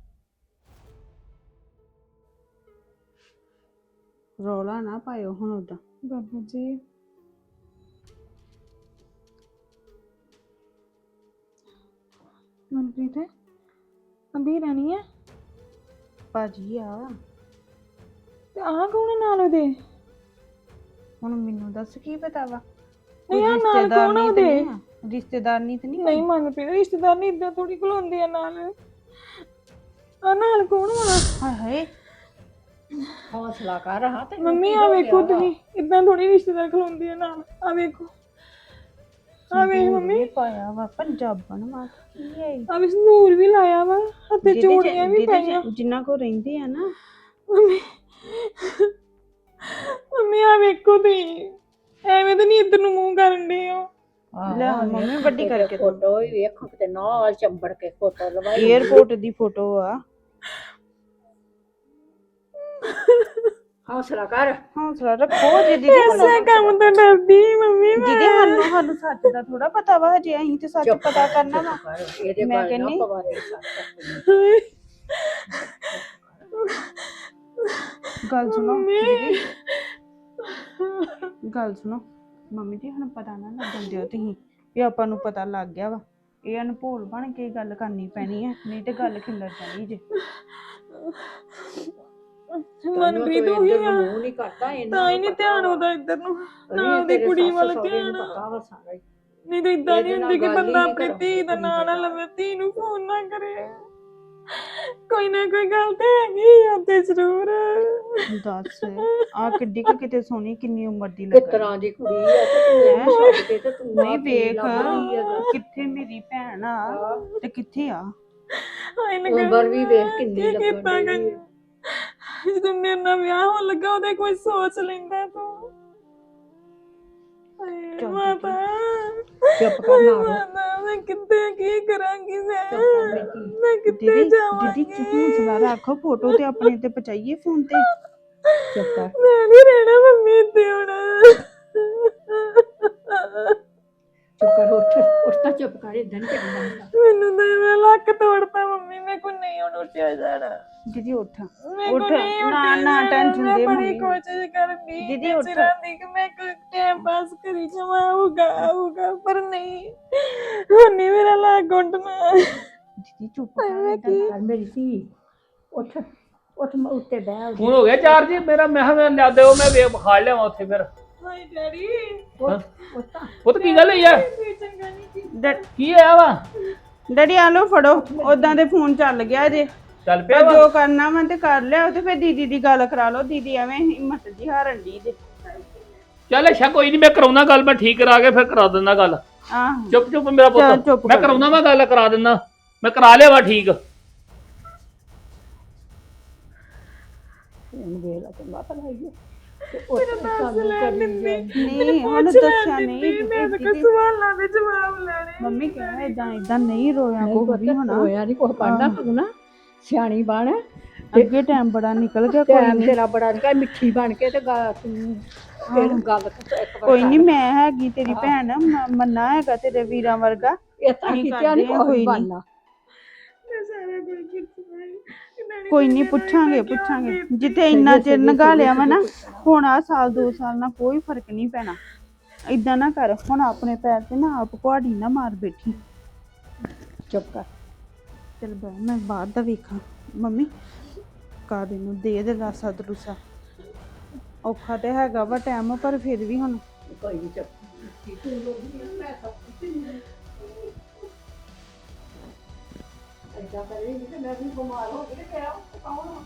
ਰੌਲਾ ਨਾ ਪਾਇਓ ਹੁਣ ਉਦਾਂ ਬਾਬਾ ਜੀ। ਮਨਪ੍ਰੀਤ ਅਭੀ ਰਾਣੀ ਆ? ਭਾਜੀ ਆ। ਤੇ ਆਹ ਕੌਣ ਆ ਨਾਲ ਉਹਦੇ? ਹੁਣ ਮੈਨੂੰ ਦੱਸ ਕੀ ਪਤਾ ਵਾ? ਨਹੀਂ, ਨਾਲ ਰਿਸ਼ਤੇਦਾਰ ਕੌਣ ਆ ਨਹੀਂ ਤੇ ਉਹਦੇ? ਨਹੀਂ ਆ? ਰਿਸ਼ਤੇਦਾਰ ਨਹੀਂ ਤੇ ਨਹੀਂ ਨਹੀਂ ਮਨਪ੍ਰੀਤ ਰਿਸ਼ਤੇਦਾਰ ਨਹੀਂ ਇਦਾਂ ਥੋੜੀ ਖਲੋਂਦੇ ਆ ਨਾਲ। ਆ ਨਾਲ ਕੌਣ ਵਾ ਹਾਏ ਹਾਏ। ਹੌਸਲਾ ਕਰ ਰਹਾ ਤੇ ਮੰਮੀ ਆ ਵੇਖੋ ਤੁਸੀਂ ਇਦਾਂ ਥੋੜੀ ਰਿਸ਼ਤੇਦਾਰ ਖਲੋਂਦੇ ਆ ਨਾਲ। ਆ ਵੇਖੋ। ਆ ਵੇਖ ਮੰਮੀ। ਪਾਇਆ ਵਾ ਪੰਜਾਬਣ ਵਾ ਕੀ ਹੈ ਇਹ? ਆ ਵੀ ਸੰਦੂਰ ਵੀ ਲਾਇਆ ਵਾ ਹੱਥੇ ਜਿਹਦੇ ਚ- ਚੂੜੀਆਂ ਵੀ ਜਿਹਦੇ ਚ ਪਾਈਆਂ। ਜਿੰਨਾ ਕੋ ਰਹਿੰਦੇ ਆ ਨਾ। ਮੰਮੀ ਮੰਮੀ ਆ ਵੇਖੋ ਤੁਸੀਂ। ਐਵੇਂ ਤਾਂ ਨਹੀਂ ਇੱਧਰ ਨੂੰ ਮੂੰਹ ਕਰਨ ਦੇ ਹੋ। ਲੈ ਮੰਮੀ ਵੱਡੀ ਕਰਕੇ। ਫੋਟੋ ਹੀ ਵੇਖੋ ਕਿਤੇ ਨਾਲ ਚੰਬੜ ਕੇ ਫੋਟੋ ਲਵਾਈ। ਏਅਰਪੋਰਟ ਦੀ ਫੋਟੋ ਆ। ਹੌਸਲਾ ਕਰ। ਹੌਸਲਾ ਰੱਖੋ ਜੇ ਦੀਦੀ ਐਸਾ ਕੰਮ ਤੋਂ ਡਰਦੀ ਮੰਮੀ ਮੈਂ। ਦੀਦੀ ਸਾਨੂੰ ਸਾਨੂੰ ਸੱਚ ਦਾ ਥੋੜਾ ਪਤਾ ਵਾ ਹਜੇ ਅਸੀਂ ਤੇ ਸੱਚ ਪਤਾ ਕਰਨਾ ਵਾ। ਇਹਦੇ ਮੈਂ ਕਹਿੰਨੀ- ਗੱਲ ਸੁਣੋ ਦੀਦੀ। ਗੱਲ ਸੁਣੋ ਮੰਮੀ ਜੀ ਹੁਣ ਪਤਾ ਨਾ ਲੱਗਣ ਦਿਓ ਤੁਸੀਂ ਵੀ ਆਪਾਂ ਨੂੰ ਪਤਾ ਲੱਗ ਗਿਆ ਵਾ। ਇਹ ਅਨਭੋਲ ਬਣ ਕੇ ਗੱਲ ਕਰਨੀ ਪੈਣੀ ਹੈ ਨਹੀਂ ਤੇ ਗੱਲ ਖਿੰਦਰ ਜਾਣੀ ਜੇ। ਮਨਪ੍ਰੀਤ ਉਹੀ ਆ। ਮੂੰਹ ਨਹੀਂ ਕਰਦਾ ਇਹਨਾਂ ਤਾਂ ਹੀ ਨਹੀਂ ਧਿਆਨ। ਉਹਦਾ ਇੱਧਰ ਨੂੰ ਨਾ ਉਹਦੀ ਕੁੜੀ ਵੱਲ ਧਿਆਨ। ਪਤਾ ਵਾ ਸਾਰਾ ਹੀ। ਨਹੀਂ ਤਾਂ ਇਦਾਂ ਨਹੀਂ ਹੁੰਦੀ ਕਿ ਬੰਦਾ ਆਪਣੀ ਧੀ ਦਾ ਨਾਂ ਨਾ। ਲਵੇ ਧੀ ਨੂੰ ਫੋਨ ਨਾ ਕਰੇ। ਕੋਈ ਨਾ ਕੋਈ ਗੱਲ ਤੇ ਹੈਗੀ ਆ ਤੇ ਜ਼ਰੂਰ। ਦੱਸ ਆ ਕਿੱਡੀ ਕੁ ਕਿਤੇ ਸੋਹਣੀ ਕਿੰਨੀ ਉਮਰ ਦੀ ਕਿਸ ਲੱਗ ਤਰ੍ਹਾਂ ਦੀ ਕੁੜੀ ਆ ਤੇ ਤੂੰ ਐਂ ਛੱਡ ਕੇ ਤੇ ਤੂੰ ਨਹੀਂ ਆਪ ਹੀ ਵੇਖ ਆ ਦੱਸ। ਕਿੱਥੇ ਮੇਰੀ ਭੈਣ ਆ ਤੇ ਕਿੱਥੇ ਆ? ਹਾਏ ਨਾ ਉਮਰ ਵੀ ਵੇਖ ਕਿੰਨੀ ਲੱਗਣ ਡਈ। ਜਦੋਂ ਮੇਰੇ ਨਾਲ ਵਿਆਹ ਹੋਣ ਲੱਗਾ ਉਹਦੇ ਕੋਈ ਸੋਚ ਲੈਂਦਾ ਤੂੰ। ਚੁੱਪ ਕਰ ਨਾ ਰੋ। ਮੈਂ ਕਿੱਥੇ ਕੀ ਕਰਾਂਗੀ ਮੈਂ? ਕਿੱਥੇ ਦੀਦੀ ਦੀਦੀ ਜਾਵਾਂਗੀ? ਹੌਸਲਾ ਰੱਖ ਫੋਟੋ ਤੇ ਆਪਣੇ ਤੇ ਪਚਾਈਏ ਫੋਨ ਤੇ। ਚੁੱਪ ਕਰ। ਮੈਂ ਨਹੀਂ ਰਹਿਣਾ ਮੰਮੀ ਇੱਥੇ ਹੁਣ। ਚੁੱਪ ਕਰ ਉੱਠ ਉੱਠ ਤਾਂ ਚੁੱਪ ਕਰ ਇਦਾਂ ਨਹੀਂ ਕਰਨਾ ਹੁੰਦਾ। ਮੈਨੂੰ ਤਾਂ ਮੈਂ ਲੱਕ ਤੋੜਤਾ ਮੰਮੀ ਮੇਰੇ ਕੋਲ ਨਹੀਂ ਹੁਣ ਉੱਠਿਆ ਜਾਣਾ ਦੀਦੀ ਉੱਠ ਮੇਰੇ ਕੋਲ ਉੱਠ, ਨਹੀਂ ਨਾ- ਉੱਠਿਆ ਨਾ ਜਾਣਾ। tension ਮੈਂ ਦੇ ਬੜੀ ਮੰਮੀ ਨੂੰ। ਕੋਸ਼ਿਸ਼ ਕਰਦੀ ਦੀਦੀ ਉੱਠ। ਦੀ ਕਿ ਮੈਂ ਕੋਈ ਟਾਈਮ ਪਾਸ ਕਰੀ ਜਾਵਾਂ ਆਊਗਾ ਆਊਗਾ ਪਰ ਨਹੀਂ ਹੁਣ ਨਹੀਂ ਮੇਰਾ ਲੱਕ ਉੱਠਣਾ ਦੀਦੀ ਚੁੱਪ ਕਰ ਕੀ ਕਰ ਮੇਰੀ ਧੀ ਉੱਠ ਉੱਠ ਮੈਂ ਉੱਤੇ ਬਹਿ ਹੁਣ ਹੋ ਗਿਆ ਚਾਰਜ ਮੇਰਾ ਮੈਂ ਕਿਹਾ ਮੈਂ ਲਿਆ ਦਿਓ ਮੈਂ ਵੇ ਬਖਾੜ ਲਿਆਵਾਂ ਉੱਥੇ ਫਿਰ ਹਾਏ ਡੈਡੀ। ਕੀ ਗੱਲ ਹੋਈ ਆ? ਕੋਈ ਚੰਗਾ ਨਹੀਂ ਕੀਤਾ। ਡੈ- ਕੀ ਹੋਇਆ ਵਾ? ਡੈਡੀ ਆ ਲਓ ਫੜੋ। ਉਦਾਂ ਦੇ ਫੋਨ ਚੱਲ ਗਿਆ ਜੇ। ਚੱਲ ਪਿਆ ਵਾ ਜੋ ਕਰਨਾ ਵਾ ਤੇ ਕਰ ਲਿਆ ਤੇ ਫਿਰ ਦੀਦੀ ਦੀ ਗੱਲ ਕਰਾ ਲਓ। ਦੀਦੀ ਐਵੇਂ ਹਿੰਮਤ ਜੀ ਹਾਰਨ ਦੀ ਜੇ। ਚੱਲ ਅੱਛਾ ਕੋਈ ਨਹੀਂ ਮੈਂ ਕਰਾਉਣਾ ਗੱਲ ਮੈਂ ਠੀਕ ਕਰਾ ਕੇ ਫਿਰ ਕਰਾ ਦਿੰਦਾ ਗੱਲ। ਆਹ। ਚੁੱਪ ਚੁੱਪ ਮੇਰਾ ਚੱਲ ਪੁੱਤ ਚੁੱਪ ਮੈਂ ਕਰ। ਕਰਾਉਣਾ ਵਾ ਗੱਲ ਕਰਾ ਦਿੰਦਾ। ਮੈਂ ਕਰਾ ਲਿਆ ਵਾ ਠੀਕ। ਫੋਨ ਵੇਲਾ ਲਾਈਏ ਤੇ ਉੱਠ ਚਾਲੂ ਕਰੀ ਜਾਂਦੀ। ਨਹੀਂ ਹੁਣ ਦੱਸਿਆ ਨਹੀਂ ਮੈਂ ਤਾਂ ਦੀਦੀ- ਕੋਈ ਸਵਾਲਾਂ ਦੇ ਜਵਾਬ ਲੈਣੇ ਮੰਮੀ ਕਹਿੰਦਾ ਇਦਾਂ ਇਦਾਂ ਨਹੀਂ ਰੋਇਆ ਨਹੀਂ ਕੋ ਪੁੱਤ ਵੀ ਹੋਣਾ। ਹੋਇਆ ਨਹੀਂ ਕੁਛ ਪੜਨਾ ਤੂੰ ਨਾ ਸਿਆਣੀ ਬਣ। ਅੱਗੇ ਟਾਈਮ ਬੜਾ ਨਿਕਲ ਗਿਆ ਕੋਈ ਟਾਈਮ ਨਹੀਂ ਤੇਰਾ ਬੜਾ ਨਿਕਾ ਮਿੱਠੀ ਬਣ ਕੇ ਤੇ ਗਾ ਤੂੰ ਫਿਰ ਗੱਲ ਇੱਕ ਵਾਰ ਕੋਈ ਨਹੀਂ। ਮੈਂ ਹੈਗੀ ਤੇਰੀ। ਭੈਣ ਮੰਨਾ ਹੈਗਾ ਤੇਰੇ ਵੀਰਾਂ ਵਰਗਾ। ਇਹ ਤਾਂ ਕਿਤੇ ਨਹੀਂ ਕੋਈ ਕੋਈ ਨੀ। ਬਣਨਾ ਮੈਂ ਸਾਰਾ ਪੁੱਛਣਾ ਕੋਈ ਨਹੀਂ ਪੁੱਛਾਂਗੇ ਪੁੱਛਾਂਗੇ। ਜਿੱਥੇ ਇੰਨਾ ਚਿਰ ਨਗਾ ਲਿਆ ਵਾ ਨਾ ਹੁਣ ਆ ਸਾਲ ਦੋ ਸਾਲ ਨਾਲ ਕੋਈ ਫ਼ਰਕ ਨਹੀਂ ਪੈਣਾ। ਇਦਾਂ ਨਾ ਕਰ ਹੁਣ ਆਪਣੇ ਪੈਰ ਤੇ ਨਾ ਆਪ ਕੁਹਾੜੀ ਨਾ ਮਾਰ ਬੈਠੀ। ਚੁੱਪ ਕਰ। ਚਲ ਬੈ ਮੈਂ ਬਾਹਰ ਦਾ ਵੇਖਾਂ। ਮੰਮੀ ਕਾਦੇ ਨੂੰ ਦੇ ਦੇ ਰਾਸਾ। ਦਰੂਸਾ ਔਖਾ ਤੇ ਹੈਗਾ ਵਾ ਟਾਈਮ ਪਰ ਫਿਰ ਵੀ ਹੁਣ ਕੋਈ ਨਹੀਂ ਚੁੱਪ। ਤੂੰ ਲੋਗੀ ਤੇ ਮੈਂ ਵੀ ਬਿਮਾਰ ਹੋ ਗਈ ਤੇ ਕਿਹਾ ਕੌਣ